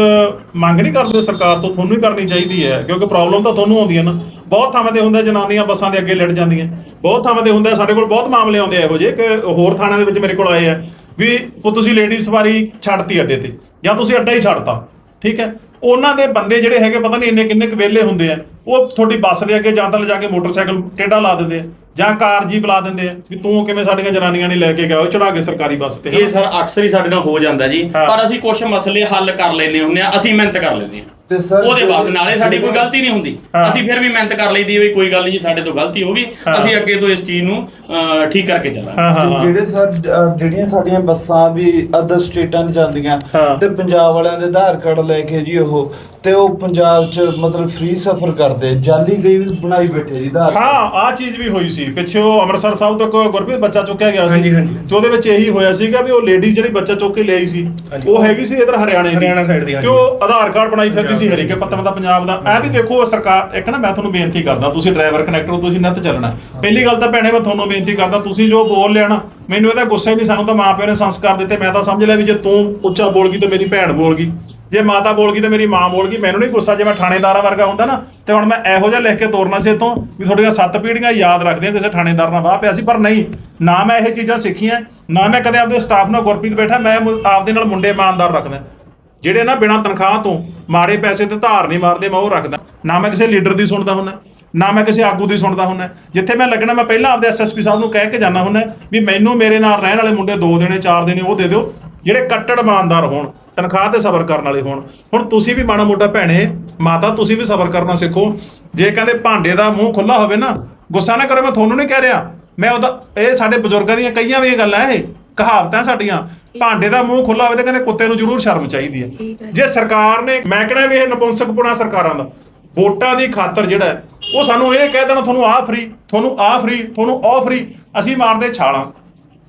ਮੰਗ ਨਹੀਂ ਕਰਦੇ ਸਰਕਾਰ ਤੋਂ ਤੁਹਾਨੂੰ ਹੀ ਕਰਨੀ ਚਾਹੀਦੀ ਹੈ ਕਿਉਂਕਿ ਪ੍ਰੋਬਲਮ ਤਾਂ ਤੁਹਾਨੂੰ ਆਉਂਦੀ ਹੈ ਨਾ। ਬਹੁਤ ਥਾਵਾਂ ਤੇ ਹੁੰਦਾ ਜਨਾਨੀਆਂ ਬੱਸਾਂ ਦੇ ਅੱਗੇ ਲੜ ਜਾਂਦੀਆਂ। ਬਹੁਤ ਥਾਵਾਂ ਤੇ ਹੁੰਦਾ ਸਾਡੇ ਕੋਲ ਬਹੁਤ ਮਾਮਲੇ ਆਉਂਦੇ ਆ ਇਹੋ ਜਿਹੇ ਕਿ ਹੋਰ ਥਾਣਿਆਂ ਦੇ ਵਿੱਚ ਮੇਰੇ ਕੋਲ ਆਏ ਆ। ਵੀ ਉਹ ਤੁਸੀਂ ਲੇਡੀ ਸਵਾਰੀ ਛੱਡਤੀ ਅੱਡੇ ਤੇ ਜਾਂ ਤੁਸੀਂ ਅੱਡਾ ਹੀ ਛੱਡਤਾ ਠੀਕ ਹੈ? ਉਹਨਾਂ ਦੇ ਬੰਦੇ ਜਿਹੜੇ ਹੈਗੇ ਪਤਾ ਨਹੀਂ ਇੰਨੇ ਕਿੰਨੇ ਕੁ ਵਿਹਲੇ ਹੁੰਦੇ ਆ ਉਹ ਤੁਹਾਡੀ ਬੱਸ ਦੇ ਅੱਗੇ ਜਾਂ ਤਾਂ ਲਿਜਾ ਕੇ ਮੋਟਰਸਾਈਕਲ ਟੇਢਾ ਲਾ ਦਿੰਦੇ ਆ ਜਾਂ ਕਾਰ ਜੀ ਬੁਲਾ ਦਿੰਦੇ ਆ ਵੀ ਤੂੰ ਕਿਵੇਂ ਸਾਡੀਆਂ ਜਨਾਨੀਆਂ ਨਹੀਂ ਲੈ ਕੇ ਗਿਆ ਉਹ ਚੜਾ ਕੇ ਸਰਕਾਰੀ ਬੱਸ ਤੇ ਇਹ ਸਰ ਅਕਸਰ ਹੀ ਸਾਡੇ ਨਾਲ ਹੋ ਜਾਂਦਾ ਜੀ। ਪਰ ਅਸੀਂ ਕੁਝ ਮਸਲੇ ਹੱਲ ਕਰ ਲੈਨੇ ਹੁੰਦੇ ਆ ਅਸੀਂ ਮਿਹਨਤ ਕਰ ਲੈਂਦੇ ਆ ਤੇ ਸਰ ਉਹਦੇ ਬਾਅਦ ਨਾਲੇ ਸਾਡੀ ਕੋਈ ਗਲਤੀ ਨਹੀਂ ਹੁੰਦੀ ਹਾਂ। ਅਸੀਂ ਫਿਰ ਵੀ ਮਿਹਨਤ ਕਰ ਲਈਦੀ ਵੀ ਕੋਈ ਗੱਲ ਨਹੀਂ ਜੀ ਸਾਡੇ ਤੋਂ ਗਲਤੀ ਹੋ ਗਈ। ਅਸੀਂ ਅੱਗੇ ਤੋਂ ਇਸ ਚੀਜ਼ ਨੂੰ ਅਹ, ਠੀਕ ਕਰਕੇ ਚੱਲਾਂਗੇ ਤੇ ਜਿਹੜੇ ਸਰ ਅਹ ਜਿਹੜੀਆਂ ਸਾਡੀਆਂ ਬੱਸਾਂ ਵੀ ਅਦਰ ਸਟੇਟਾਂ 'ਚ ਜਾਂਦੀਆਂ ਹਾਂ। ਤੇ ਪੰਜਾਬ ਵਾਲਿਆਂ ਦੇ ਆਧਾਰ ਕਾਰਡ ਲੈ ਕੇ ਜੀ ਉਹ ਤੇ ਉਹ ਪੰਜਾਬ 'ਚ ਮਤਲਬ ਫ੍ਰੀ ਸਫ਼ਰ ਕਰਦੇ ਜਾਲੀ ਗਈ ਵੀ ਬਣਾਈ ਬੈਠੇ ਜੀ ਆਧਾਰ। ਹਾਂ ਆ ਚੀਜ਼ ਵੀ ਹੋਈ ਸੀ ਪਿੱਛੇ ਉਹ ਅੰਮ੍ਰਿਤਸਰ ਸਾਹਿਬ ਤੋਂ ਕੋਈ ਗੁਰਪ੍ਰੀਤ ਬੱਚਾ ਚੁੱਕਿਆ ਗਿਆ ਸੀ ਹਾਂਜੀ, ਹਾਂਜੀ। ਤੇ ਉਹਦੇ ਵਿੱਚ ਇਹੀ ਹੋਇਆ ਸੀਗਾ ਵੀ ਉਹ ਲੇਡੀ ਜਿਹੜੀ ਬੱਚਾ ਚੁੱਕ ਕੇ ਲਿਆਈ ਸੀ ਹਾਂਜੀ। ਉਹ ਹੈਗੀ ਸੀ ਇਧਰ ਹਰਿਆਣੇ ਦੀ ਹਰਿਆਣਾ side ਦੀ, ਤੇ ਹਾਂਜੀ। ਉਹ ਆਧਾਰ ਕਾਰਡ ਬਣਾਈ ਫਿਰਦੀ ਸੀ ਹਰੀਕੇ ਪੱਤਨ ਦਾ ਪੰਜਾਬ ਦਾ, ਇਹ ਵੀ ਦੇਖੋ ਸਰਕਾਰ, ਇੱਕ ਨਾ ਮੈਂ ਤੁਹਾਨੂੰ ਬੇਨਤੀ ਕਰਦਾ, ਤੁਸੀਂ ਡਰਾਈਵਰ ਕਨੈਕਟਰ ਤੁਸੀਂ ਨਿੱਤ ਚੱਲਣਾ। ਪਹਿਲੀ ਗੱਲ ਤਾਂ ਭੈਣੇ ਮੈਂ ਤੁਹਾਨੂੰ ਬੇਨਤੀ ਕਰਦਾ, ਤੁਸੀਂ ਜੋ ਬੋਲ ਲਿਆ ਮੈਨੂੰ ਇਹਦਾ ਗੁੱਸਾ ਹੀ ਨਹੀਂ, ਸਾਨੂੰ ਤਾਂ ਮਾਪਿਆਂ ਨੇ ਸੰਸਕਾਰ ਦਿੱਤੇ, ਮੈਂ ਤਾਂ ਸਮਝ ਲਿਆ ਵੀ ਜੇ ਤੂੰ ਉੱਚਾ ਬੋਲ ਗਈ ਤਾਂ ਮੇਰੀ ਭੈਣ ਬੋਲ ਗਈ। ਜੇ ਮਾਤਾ ਬੋਲ ਗਈ ਤੇ ਮੇਰੀ ਮਾਂ ਬੋਲ ਗਈ, ਮੈਨੂੰ ਨਹੀਂ ਗੁੱਸਾ ਜੇ ਮੈਂ ਥਾਣੇਦਾਰਾਂ ਵਰਗਾ ਹੁੰਦਾ ਨਾ, ਤੇ ਹੁਣ ਮੈਂ ਇਹੋ ਜਿਹਾ ਲਿਖ ਕੇ ਤੋਰਨਾ ਸੀ ਇਥੋਂ ਵੀ ਤੁਹਾਡੀਆਂ ਸੱਤ ਪੀੜੀਆਂ ਯਾਦ ਰੱਖਦੀਆਂ ਕਿਸੇ ਥਾਣੇਦਾਰ ਨਾਲ ਵਾਹ ਪਿਆ ਸੀ, ਪਰ ਨਹੀਂ, ਨਾ ਮੈਂ ਇਹ ਚੀਜ਼ਾਂ ਸਿੱਖੀਆਂ, ਨਾ ਮੈਂ ਕਦੇ ਆਪਦੇ ਸਟਾਫ ਨਾਲ ਗੁਰਪ੍ਰੀਤ ਬੈਠਾ ਮੈਂ ਆਪਦੇ ਨਾਲ ਮੁੰਡੇ ਇਮਾਨਦਾਰ ਰੱਖਦਾ। ਜਿਹੜੇ ਨਾ ਬਿਨਾਂ ਤਨਖਾਹ ਤੋਂ ਮਾੜੇ ਪੈਸੇ ਤੇ ਧਾਰ ਨਹੀਂ ਮਾਰਦੇ, ਮੈਂ ਉਹ ਰੱਖਦਾ। ਨਾ ਮੈਂ ਕਿਸੇ ਲੀਡਰ ਦੀ ਸੁਣਦਾ ਹੁੰਦਾ ਨਾ ਮੈਂ ਕਿਸੇ ਆਗੂ ਦੀ ਸੁਣਦਾ ਹੁੰਦਾ ਜਿੱਥੇ ਮੈਂ ਲੱਗਣਾ, ਮੈਂ ਪਹਿਲਾਂ ਆਪਦੇ ਐਸਐਸਪੀ ਸਾਹਿਬ ਨੂੰ ਕਹਿ ਕੇ ਜਾਣਾ ਹੁੰਦਾ ਵੀ ਮੈਨੂੰ ਮੇਰੇ ਨਾਲ ਰਹਿਣ ਵਾਲੇ ਮੁੰਡੇ ਦੋ ਦੇਣੇ, ਚਾਰ ਦੇਣੇ, ਉਹ ਦੇ ਦਿਓ। ਜਿਹੜੇ ਕੱਟੜ ਇਮਾਨਦਾਰ ਹੋਣ, ਤਨਖਾਹ ਤੇ ਸਬਰ ਕਰਨ ਵਾਲੇ ਹੋਣ। ਹੁਣ ਤੁਸੀਂ ਵੀ ਮਾੜਾ ਮੋਟਾ ਭੈਣੇ, ਮਾਤਾ ਤੁਸੀਂ ਵੀ ਸਬਰ ਕਰਨਾ ਸਿੱਖੋ। ਜੇ ਕਹਿੰਦੇ ਭਾਂਡੇ ਦਾ ਮੂੰਹ ਖੁੱਲਾ ਹੋਵੇ ਨਾ, ਗੁੱਸਾ ਨਾ ਕਰੋ, ਮੈਂ ਤੁਹਾਨੂੰ ਨਹੀਂ ਕਹਿ ਰਿਹਾ। ਮੈਂ ਉਹਦਾ, ਇਹ ਸਾਡੇ ਬਜ਼ੁਰਗਾਂ ਦੀਆਂ ਕਈਆਂ ਵੀ ਗੱਲਾਂ ਇਹ ਕਹਾਵਤਾਂ ਸਾਡੀਆਂ। ਭਾਂਡੇ ਦਾ ਮੂੰਹ ਖੁੱਲਾ ਹੋਵੇ ਤੇ ਕਹਿੰਦੇ ਕੁੱਤੇ ਨੂੰ ਜ਼ਰੂਰ ਸ਼ਰਮ ਚਾਹੀਦੀ ਹੈ। ਜੇ। ਸਰਕਾਰ ਨੇ ਮੈਂ ਕਹਿੰਦਾ ਵੀ ਇਹ ਨਪੁੰਸਕਪੁਣਾ ਸਰਕਾਰਾਂ ਦਾ। ਵੋਟਾਂ ਦੀ ਖਾਤਰ ਜਿਹੜਾ ਉਹ ਸਾਨੂੰ ਇਹ ਕਹਿ ਦੇਣਾ ਤੁਹਾਨੂੰ ਆਹ ਫ੍ਰੀ ਤੁਹਾਨੂੰ ਆਹ ਫ੍ਰੀ ਤੁਹਾਨੂੰ ਉਹ ਫ੍ਰੀ ਅਸੀਂ ਮਾਰਦੇ ਛਾਲਾਂ।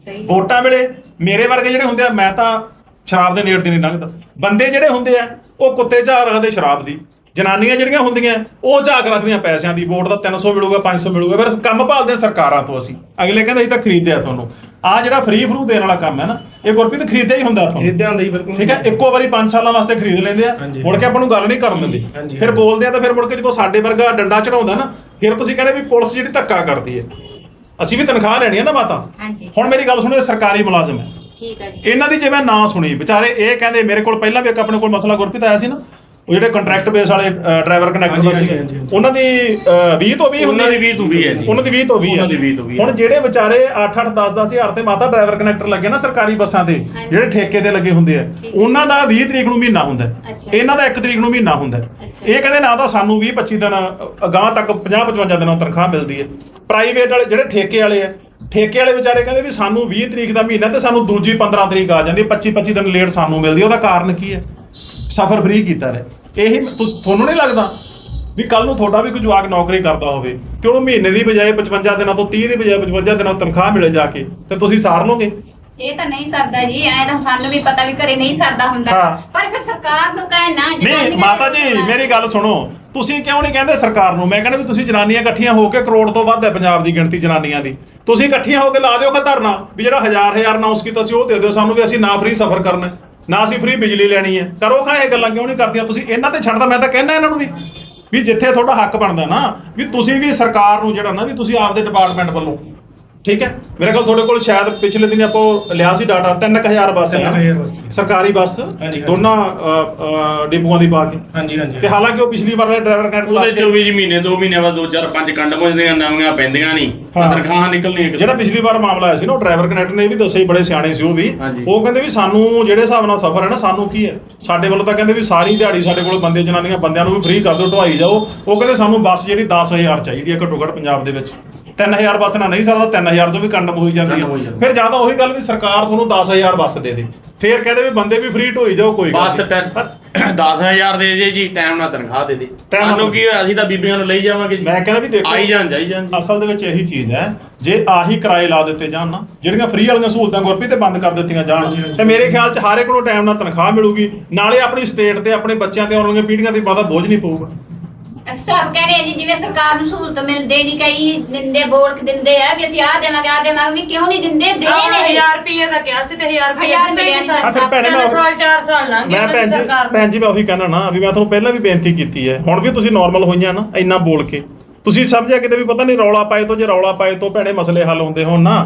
ਸਹੀ ਵੋਟਾਂ ਵੇਲੇ ਮੇਰੇ ਵਰਗੇ ਜਿਹੜੇ ਹੁੰਦੇ ਆ ਮੈਂ ਤਾਂ ਸ਼ਰਾਬ ਦੇ ਨੇੜ ਦੀ ਨਹੀਂ ਲੰਘਦਾ। ਬੰਦੇ ਜਿਹੜੇ ਹੁੰਦੇ ਆ ਉਹ ਕੁੱਤੇ ਝਾਕ ਰੱਖਦੇ ਸ਼ਰਾਬ ਦੀ। ਜਨਾਨੀਆਂ ਜਿਹੜੀਆਂ ਹੁੰਦੀਆਂ ਉਹ ਝਾਕ ਰੱਖਦੀਆਂ ਪੈਸਿਆਂ ਦੀ ਵੋਟ ਦਾ 300 ਮਿਲੂਗਾ 500 ਮਿਲੂਗਾ ਫਿਰ ਕੰਮ ਭਾਲਦੇ ਆ ਸਰਕਾਰਾਂ ਤੋਂ ਅਸੀਂ। ਅਗਲੇ ਕਹਿੰਦੇ ਅਸੀਂ ਤਾਂ ਖਰੀਦਿਆ ਤੁਹਾਨੂੰ। ਆ ਜਿਹੜਾ ਫ੍ਰੀ ਫਰੂ ਦੇਣ ਵਾਲਾ ਕੰਮ ਹੈ ਨਾ ਇਹ ਗੁਰਪ੍ਰੀਤ ਖਰੀਦਿਆ ਹੀ ਹੁੰਦਾ ਤੁਹਾਨੂੰ। ਖਰੀਦਿਆ ਹੁੰਦਾ ਜੀ ਬਿਲਕੁਲ ਠੀਕ ਹੈ? ਇੱਕੋ ਵਾਰੀ 5 ਸਾਲਾਂ ਵਾਸਤੇ ਖਰੀਦ ਲੈਂਦੇ ਆ। ਮੁੜ ਕੇ ਆਪਾਂ ਨੂੰ ਗੱਲ ਨਹੀਂ ਕਰਨ ਦਿੰਦੇ। ਫਿਰ ਬੋਲਦੇ ਆ ਤਾਂ ਫਿਰ ਮੁੜ ਕੇ ਜਦੋਂ ਸਾਡੇ ਵਰਗਾ ਡੰਡਾ ਚੜਾਉਂਦਾ ਨਾ ਫਿਰ ਤੁਸੀਂ ਕਹਿੰਦੇ ਵੀ ਪੁਲਿਸ ਜਿਹੜੀ ਧੱਕਾ ਕਰਦੀ ਹੈ। ਅਸੀਂ ਵੀ ਤਨਖਾਹ ਲੈਣੀ ਹੈ ਨਾ ਮਾਤਾ। ਹਾਂਜੀ। ਹੁਣ ਮੇਰੀ ਗੱਲ ਸੁਣੋ ਇਹ ਸਰਕਾਰੀ ਮੁਲਾਜ਼ਮ ਹੈ। ਠੀਕ ਹੈ ਜੀ। ਇਹਨਾਂ ਦੀ ਜੇ ਮੈਂ ਨਾਂ ਸੁਣੀ ਵਿਚਾਰੇ ਇਹ ਕਹਿੰਦੇ ਮੇਰੇ ਕੋਲ ਪਹਿਲਾਂ ਵੀ ਇੱਕ ਆਪਣੇ ਕੋਲ ਮਸਲਾ ਗੁਰਪ੍ਰੀਤ ਆਇਆ ਸੀ ਨਾ ਉਹ ਜਿਹੜੇ ਕੰਟਰੈਕਟ ਬੇਸ ਵਾਲੇ ਡਰਾਈਵਰ ਕਨੈਕਟਰ ਹਾਂਜੀ। ਉਹਨਾਂ ਦੀ ਅਹ, 20 ਤੋਂ 20 ਹੁੰਦੀ ਉਹਨਾਂ ਦੀ 20 ਤੋਂ 20 ਹੈ ਜੀ ਉਹਨਾਂ ਦੀ 20 ਤੋਂ 20 ਹੈ ਉਹਨਾਂ ਦੀ 20 ਤੋਂ 20 ਹੁਣ ਜਿਹੜੇ ਵਿਚਾਰੇ 8-8 10-10 ਹਜ਼ਾਰ ਤੇ ਮਾਤਾ ਡਰਾਈਵਰ ਕਨੈਕਟਰ ਲੱਗੇ ਨਾ ਸਰਕਾਰੀ ਬੱਸਾਂ ਤੇ ਹਾਂਜੀ। ਜਿਹੜੇ ਠੇਕੇ ਤੇ ਲੱਗੇ ਹੁੰਦੇ ਆ ਠੀਕ। ਉਹਨਾਂ ਦਾ 20 ਤਰੀਕ ਨੂੰ ਮਹੀਨਾ ਹੁੰਦਾ ਹੈ। ਅੱਛਾ। ਇਹਨਾਂ ਦਾ 1 ਤਰੀਕ ਨੂੰ ਮਹੀਨਾ ਹੁੰਦਾ ਹੈ। ਅੱਛਾ। ਇਹ ਕਹਿੰਦੇ ਨਾ ਤਾਂ ਸਾਨੂੰ 20 25 ਦਿਨ ਅਗਾਹ ਤੱਕ 50 55 ਦਿਨਾਂ ਤਨਖਾਹ ਮਿਲਦੀ ਹੈ ਪ੍ਰਾਈਵੇਟ ਵਾਲੇ ਜਿਹੜੇ ਠੇਕੇ ਵਾਲੇ ਆ ਠੇਕੇ ਵਾਲੇ ਵਿਚਾਰੇ ਕਹਿੰਦੇ ਵੀ ਸਾਨੂੰ 20 ਤਰੀਕ ਦਾ ਮਹੀਨਾ ਤੇ ਸਾਨੂੰ ਦੂਜੀ 15 ਤਰੀਕ ਆ ਜਾਂਦੀ 25 25 ਦਿਨ ਲੇਟ ਸਾਨੂੰ ਮਿਲਦੀ ਹੈ। ਉਹਦਾ ਕਾਰਨ ਕੀ ਹੈ ਸਫਰ ਫ੍ਰੀ ਕੀਤਾ ਰਹੇ। ਇਹੀ ਤੁਹਾਨੂੰ ਨਹੀਂ ਲੱਗਦਾ ਵੀ ਕੱਲ ਨੂੰ ਤੁਹਾਡਾ ਵੀ ਕੋਈ ਜਵਾਕ ਨੌਕਰੀ ਕਰਦਾ ਹੋਵੇ ਤੇ ਉਹਨੂੰ ਮਹੀਨੇ ਦੀ ਬਜਾਏ 55 ਦਿਨਾਂ ਤੋਂ 30 ਦੀ ਬਜਾਏ 55 ਦਿਨਾਂ ਤਨਖਾਹ ਮਿਲੇ ਜਾ ਕੇ ਤੇ ਤੁਸੀਂ ਸਾਰ ਲਓਗੇ ਇਹ ਤਾਂ ਨਹੀਂ ਸਰਦਾ ਜੀ ਐ ਤਾਂ ਸਾਨੂੰ ਵੀ ਪਤਾ ਵੀ ਘਰੇ ਨਹੀਂ ਸਰਦਾ ਹੁੰਦਾ। ਪਰ ਫਿਰ ਸਰਕਾਰ ਨੂੰ ਕਹਿਣ ਨਾ ਨਹੀਂ ਮਾਤਾ ਜੀ ਮੇਰੀ ਗੱਲ ਸੁਣੋ। ਤੁਸੀਂ ਕਿਉਂ ਨਹੀਂ ਕਹਿੰਦੇ ਸਰਕਾਰ ਨੂੰ? ਮੈਂ ਕਹਿੰਦਾ ਵੀ ਤੁਸੀਂ ਜਨਾਨੀਆਂ ਇਕੱਠੀਆਂ ਹੋ ਕੇ ਕਰੋੜ ਤੋਂ ਵੱਧ ਹੈ ਪੰਜਾਬ ਦੀ ਗਿਣਤੀ ਜਨਾਨੀਆਂ ਦੀ। ਤੁਸੀਂ ਇਕੱਠੀਆਂ ਹੋ ਕੇ ਲਾ ਦਿਓ ਕਿ ਧਰਨਾ ਵੀ ਜਿਹੜਾ ਹਜ਼ਾਰ ਹਜ਼ਾਰ ਅਨਾਉਂਸ ਕੀਤਾ ਸੀ ਉਹ ਦੇ ਦਿਓ ਸਾਨੂੰ ਵੀ ਅਸੀਂ ਨਾ ਫ੍ਰੀ ਸਫ਼ਰ ਕਰਨਾ ਨਾ ਅਸੀਂ ਫ੍ਰੀ ਬਿਜਲੀ ਲੈਣੀ ਹੈ। ਕਰੋ ਖਾ ਇਹ ਗੱਲਾਂ ਕਿਉਂ ਨਹੀਂ ਕਰਦੀਆਂ? ਤੁਸੀਂ ਇਹਨਾਂ ਤੇ ਛੱਡਦਾ, ਮੈਂ ਤਾਂ ਕਹਿੰਦਾ ਇਹਨਾਂ ਨੂੰ ਵੀ ਵੀ ਜਿੱਥੇ ਤੁਹਾਡਾ ਹੱਕ ਬਣਦਾ ਨਾ, ਵੀ ਤੁਸੀਂ ਵੀ ਸਰਕਾਰ ਨੂੰ ਜਿਹੜਾ ਨਾ, ਵੀ ਤੁਸੀਂ ਆਪਦੇ ਡਿਪਾਰਟਮੈਂਟ ਵੱਲੋਂ ਠੀਕ ਹੈ ਮੇਰੇ ਕੋਲ ਤੁਹਾਡੇ ਕੋਲ ਸ਼ਾਇਦ ਪਿਛਲੇ ਦਿਨ ਆਪਾਂ ਲਿਆ ਸੀ ਡਾਟਾ 3000 ਬੱਸ ਹੈ ਨਾ? 3000 ਬੱਸ। ਸਰਕਾਰੀ ਬੱਸ ਹਾਂਜੀ। ਦੋਨਾਂ ਅ, ਅ, ਡਿਪੂਆਂ ਦੀ ਪਾ ਕੇ ਹਾਂਜੀ ਹਾਂਜੀ ਤੇ ਹਾਲਾਂਕਿ ਉਹ ਪਿਛਲੀ ਵਾਰ ਵਾਲੇ ਡਰਾਈਵਰ ਕਨੈਕਟ ਉਹਦੇ ਲਾਸਟ 24 ਜੀ ਮਹੀਨੇ 2 ਮਹੀਨੇ ਬਾਅਦ 2 4 5 ਕੰਡ ਮੁੱਜਦੀਆਂ ਨਵੀਆਂ ਪੈਂਦੀਆਂ ਨਹੀਂ ਹਾਂ। ਤਨਖਾਹਾਂ ਨਿਕਲਣੀਆਂ ਕਿਤੇ। ਜਿਹੜਾ ਪਿਛਲੀ ਵਾਰ ਮਾਮਲਾ ਆਇਆ ਸੀ ਨਾ ਉਹ ਡਰਾਈਵਰ ਕਨੈਕਟ ਨੇ ਇਹ ਵੀ ਦੱਸਿਆ ਸੀ ਬੜੇ ਸਿਆਣੇ ਸੀ ਉਹ ਵੀ ਹਾਂਜੀ। ਉਹ ਕਹਿੰਦੇ ਵੀ ਸਾਨੂੰ ਜਿਹੜੇ ਹਿਸਾਬ ਨਾਲ ਸਫ਼ਰ ਹੈ ਨਾ ਸਾਨੂੰ ਕੀ ਹੈ ਸਾਡੇ ਵੱਲੋਂ ਤਾਂ ਕਹਿੰਦੇ ਵੀ ਸਾਰੀ ਦਿਹਾੜੀ ਸਾਡੇ ਕੋਲ ਬੰਦੇ ਜਨਾਨੀਆਂ ਬੰਦਿਆਂ ਨੂੰ ਵੀ ਫ੍ਰੀ ਕਰ ਦਿਓ ਢਵਾਈ ਜਾਓ ਉਹ ਕਹਿੰਦੇ ਸਾਨੂੰ ਬੱਸ ਜਿਹੜੀ 10000 ਚਾਹੀਦੀ ਹੈ ਘੱਟੋ ਘੱਟ ਪੰਜਾਬ ਦੇ ਵਿੱਚ 3000 ਬੱਸ ਨਾਲ ਨਹੀਂ ਸਰਦਾ 3000 ਤੋਂ ਵੀ ਕੰਡਮ ਹੋਈ ਜਾਂਦੀ ਹੋਈ ਜਾਂਦੀ। ਫਿਰ ਜਾਂ ਤਾਂ ਉਹੀ ਗੱਲ ਵੀ ਸਰਕਾਰ ਤੁਹਾਨੂੰ 10000 ਬੱਸ ਦੇ ਦੇ। ਫਿਰ ਕਹਿੰਦੇ ਵੀ ਬੰਦੇ ਵੀ ਫ੍ਰੀ ਢੋਈ ਜਾਓ ਕੋਈ ਗੱਲ ਬਸ ਨਹੀਂ। ਪਰ 10000 ਦੇ ਜੇ ਜੀ ਟਾਈਮ ਨਾਲ ਤਨਖਾਹ ਦੇ ਦੇ। Time ਨਾਲ- ਸਾਨੂੰ ਕੀ ਹੋਇਆ ਅਸੀਂ ਤਾਂ ਬੀਬੀਆਂ ਨੂੰ ਲਈ ਜਾਵਾਂਗੇ ਜੀ। ਮੈਂ ਕਹਿੰਦਾ ਵੀ ਦੇਖੋ ਆਈ ਜਾਣ ਜਾਈ ਜਾਣ ਜੀ। ਅਸਲ ਦੇ ਵਿੱਚ ਇਹੀ ਚੀਜ਼ ਹੈ ਜੇ ਆਹੀ ਕਿਰਾਏ ਲਾ ਦਿੱਤੇ ਜਾਣ ਨਾ ਜਿਹੜੀਆਂ ਫ੍ਰੀ ਵਾਲੀਆਂ ਸਹੂਲਤਾਂ ਗੁਰਪ੍ਰੀਤ ਤੇ ਬੰਦ ਕਰ ਦਿੱਤੀਆਂ ਜਾਣ ਤੇ ਮੇਰੇ ਖਿਆਲ 'ਚ ਹਰ ਇੱਕ ਨੂੰ ਟਾਈਮ ਨਾਲ ਤਨਖਾਹ ਮਿਲੂਗੀ ਨਾਲੇ ਆਪਣੀ ਸਟੇਟ ਤੇ ਆਪਣੇ ਬੱਚਿਆਂ ਤੇ ਆਉਣ ਵਾਲੀਆਂ ਪੀੜ੍ਹੀਆਂ ਤੇ ਬਹੁਤਾ ਬੋਝ ਨਹੀਂ ਪਊਗਾ। ਸਭ ਕਹਿੰਦੇ ਆ ਜੀ ਜਿਵੇਂ ਸਰਕਾਰ ਨੂੰ ਸਹੂਲਤ ਮਿਲਦੇ ਨਹੀਂ ਕਈ ਦਿੰਦੇ ਬੋਲ ਕੇ ਦਿੰਦੇ ਆ ਵੀ ਅਸੀਂ ਆਹ ਦੇਵਾਂਗੇ ਆਹ ਦੇਵਾਂਗੇ ਵੀ ਕਿਉਂ ਨਹੀਂ ਦਿੰਦੇ ਦੇ ਨੇ 1000 ਰੁਪਏ ਦਾ ਕਿਹਾ ਸੀ ਤੇ 1000 ਰੁਪਏ ਹਜ਼ਾਰ ਦਿੱਤੇ ਹੀ ਰੁਪਏ ਆ ਫਿਰ ਭੈਣੇ ਤਿੰਨ ਮੈਂ- ਸਾਲ 4 ਸਾਲ ਲੰਘ ਗਏ ਮੈਂ ਉਹਨਾਂ ਭੈਣ ਦੀ ਜੀ ਸਰਕਾਰ ਭੈਣ ਜੀ ਮੈਂ ਉਹੀ ਕਹਿਣਾ ਨਾ ਵੀ ਮੈਂ ਤੁਹਾਨੂੰ ਪਹਿਲਾਂ ਵੀ ਬੇਨਤੀ ਕੀਤੀ ਹੈ। ਹੁਣ ਵੀ ਤੁਸੀਂ ਨਾਰਮਲ ਹੋਈਆਂ ਨਾ ਇੰਨਾ ਬੋਲ ਕੇ। ਤੁਸੀਂ ਸਮਝਿਆ ਕਿਤੇ ਵੀ ਪਤਾ ਨਹੀਂ ਰੌਲਾ ਪਾਏ ਤੋਂ ਜੇ ਰੌਲਾ ਪਾਏ ਤੋਂ ਭੈਣੇ ਮਸਲੇ ਹੱਲ ਹੁੰਦੇ ਹੋਣ ਨਾ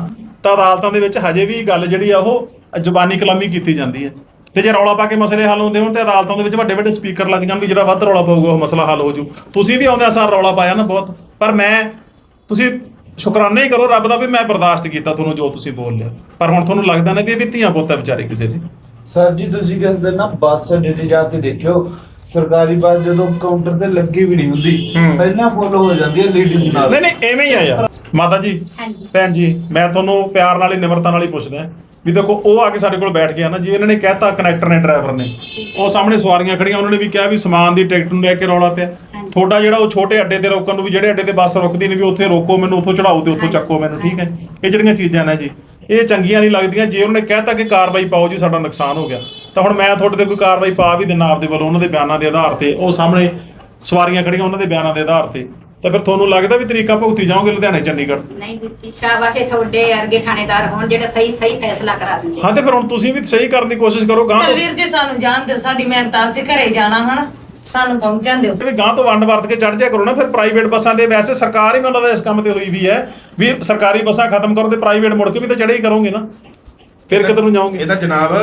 ਤਾਂ ਅਦਾਲਤਾਂ ਦੇ ਵਿੱਚ ਹਜੇ ਵੀ ਗੱਲ ਜਿਹੜੀ ਆ ਉਹ ਜ਼ੁਬਾਨੀ ਕਲਾਮੀ ਕੀਤੀ ਜਾਂਦੀ ਹੈ। ਤੇ ਜੇ ਰੌਲਾ ਪਾ ਕੇ ਮਸਲੇ ਹੱਲ ਹੁੰਦੇ ਹੋਣ ਤੇ ਅਦਾਲਤਾਂ ਦੇ ਵਿੱਚ ਵੱਡੇ ਵੱਡੇ ਸਪੀਕਰ ਲੱਗ ਜਾਣ ਵੀ ਜਿਹੜਾ ਵੱਧ ਰੌਲਾ ਪਾਊਗਾ ਉਹ ਮਸਲਾ ਹੱਲ ਹੋ ਜੂ। ਤੁਸੀਂ ਵੀ ਆਉਂਦਿਆਂ ਸਾਰ ਰੌਲਾ ਪਾਇਆ ਨਾ ਬਹੁਤ। ਪਰ ਮੈਂ ਤੁਸੀਂ ਸ਼ੁਕਰਾਨਾ ਹੀ ਕਰੋ ਰੱਬ ਦਾ ਵੀ ਮੈਂ ਬਰਦਾਸ਼ਤ ਕੀਤਾ ਤੁਹਾਨੂੰ ਜੋ ਤੁਸੀਂ ਬੋਲ ਲਿਆ। ਪਰ ਹੁਣ ਤੁਹਾਨੂੰ ਲੱਗਦਾ ਨਾ ਵੀ ਇਹ ਵੀ ਧੀਆਂ ਪੁੱਤ ਹੈ ਵਿਚਾਰੇ ਕਿਸੇ ਦੇ। ਸਰ ਜੀ ਤੁਸੀਂ ਕਹਿੰਦੇ ਨਾ ਬੱਸ ਅੱਡੇ ਜਾ ਕੇ ਦੇਖਿਓ ਸਰਕਾਰੀ ਬੱਸ ਜਦੋਂ ਕਾਊਂਟਰ ਤੇ ਲੱਗੀ ਵੀ ਨਹੀਂ ਹੁੰਦੀ। ਪਹਿਲਾਂ ਫੁੱਲ ਹੋ ਜਾਂਦੀ ਹੈ ਲੇਡੀਜ਼ ਨਾਲ। ਨਹੀਂ ਨਹੀਂ ਐਵੇਂ ਹੀ ਆ ਯਾਰ। ਮਾਤਾ ਜੀ ਹਾਂਜੀ। ਭੈਣ ਜੀ ਮੈਂ ਤੁਹਾਨੂੰ ਪਿਆਰ ਨਾਲ ਹੀ ਨਿਮਰਤਾ ਨਾਲ ਹੀ ਪੁੱਛਦਾ। ਵੀ ਦੇਖੋ ਉਹ ਆ ਕੇ ਸਾਡੇ ਕੋਲ ਬੈਠ ਗਿਆ ਨਾ ਜੀ ਇਹਨਾਂ ਨੇ ਕਹਿਤਾ ਕਨੈਕਟਰ ਨੇ ਡਰਾਈਵਰ ਨੇ ਉਹ ਸਾਹਮਣੇ ਸਵਾਰੀਆਂ ਖੜੀਆਂ ਉਹਨਾਂ ਨੇ ਵੀ ਕਿਹਾ ਵੀ ਸਮਾਨ ਦੀ ਟਿਕਟ ਨੂੰ ਲੈ ਕੇ ਰੌਲਾ ਪਿਆ। ਤੁਹਾਡਾ ਜਿਹੜਾ ਉਹ ਛੋਟੇ ਅੱਡੇ ਤੇ ਰੋਕਣ ਨੂੰ ਵੀ ਜਿਹੜੇ ਅੱਡੇ ਤੇ ਬੱਸ ਰੁਕਦੀ ਨਹੀਂ ਵੀ ਉੱਥੇ ਰੋਕੋ ਮੈਨੂੰ ਉੱਥੋਂ ਚੜਾਓ ਤੇ ਉੱਥੋਂ ਚੱਕੋ ਮੈਨੂੰ ਠੀਕ ਹੈ ਇਹ ਜਿਹੜੀਆਂ ਚੀਜ਼ਾਂ ਨੇ ਜੀ ਇਹ ਚੰਗੀਆਂ ਨਹੀਂ ਲੱਗਦੀਆਂ। ਜੇ ਉਹਨਾਂ ਨੇ ਕਹਿਤਾ ਕਿ ਕਾਰਵਾਈ ਪਾਓ ਜੀ ਸਾਡਾ ਨੁਕਸਾਨ ਹੋ ਗਿਆ। ਤਾਂ ਹੁਣ ਮੈਂ ਤੁਹਾਡੇ ਤੇ ਕੋਈ ਕਾਰਵਾਈ ਪਾ ਵੀ ਦਿਨਾ ਆਪਦੇ ਵੱਲੋਂ ਉਹਨਾਂ ਦੇ ਬਿਆਨਾਂ ਦੇ ਆਧਾਰ ਤੇ ਉਹ ਸਾਹਮਣੇ ਸਵਾਰੀਆਂ ਖੜੀਆਂ ਉਹਨਾਂ ਦੇ ਬਿਆਨਾਂ ਦੇ ਆਧਾਰ ਤੇ। ਤਾਂ ਫਿਰ ਤੁਹਾਨੂੰ ਲੱਗਦਾ ਵੀ ਤਰੀਕਾ ਭੁਗਤੀ ਜਾਓਗੇ ਲੁਧਿਆਣੇ ਚੰਡੀਗੜ੍ਹ? ਨਹੀਂ ਵੀਰ ਜੀ ਸ਼ਾਬਾਸ਼ ਤੁਹਾਡੇ ਅਰਗੇ ਥਾਣੇਦਾਰ ਹੋਣ ਜਿਹੜੇ ਸਹੀ ਸਹੀ ਫੈਸਲਾ ਕਰਾ ਦਿੰਦੇ ਹਾਂ ਤੇ ਫਿਰ ਹੁਣ ਤੁਸੀਂ ਵੀ ਸਹੀ ਕਰਨ ਦੀ ਕੋਸ਼ਿਸ਼ ਕਰੋ ਗਾਂ ਤੋਂ ਬਲਵੀਰ ਜੀ ਸਾਨੂੰ ਜਾਣ ਦਿਓ ਸਾਡੀ ਮਿਹਨਤ ਆ, ਅਸੀਂ ਘਰੇ ਜਾਣਾ ਹਨਾ ਸਾਨੂੰ ਪਹੁੰਚਣ ਦਿਓ। ਵੀ ਗਾਂ ਤੋਂ ਵੰਡ ਵਰਤ ਕੇ ਚੜ ਜਾਇਆ ਕਰੋ ਨਾ ਫਿਰ ਪ੍ਰਾਈਵੇਟ ਬੱਸਾਂ ਦੇ ਵੈਸੇ ਸਰਕਾਰ ਹੀ ਮੈਨੂੰ ਲੱਗਦਾ ਇਸ ਕੰਮ ਤੇ ਹੋਈ ਵੀ ਹੈ ਵੀ ਸਰਕਾਰੀ ਬੱਸਾਂ ਖਤਮ ਕਰੋ ਤੇ ਪ੍ਰਾਈਵੇਟ ਮੁੜ ਕੇ ਵੀ ਤਾਂ ਚੜੇ ਹੀ ਕਰੋਗੇ ਨਾ। ਫਿਰ ਕਿੱਧਰ ਨੂੰ ਜਾਓਗੇ? ਇਹ ਤਾਂ ਜਨਾਬ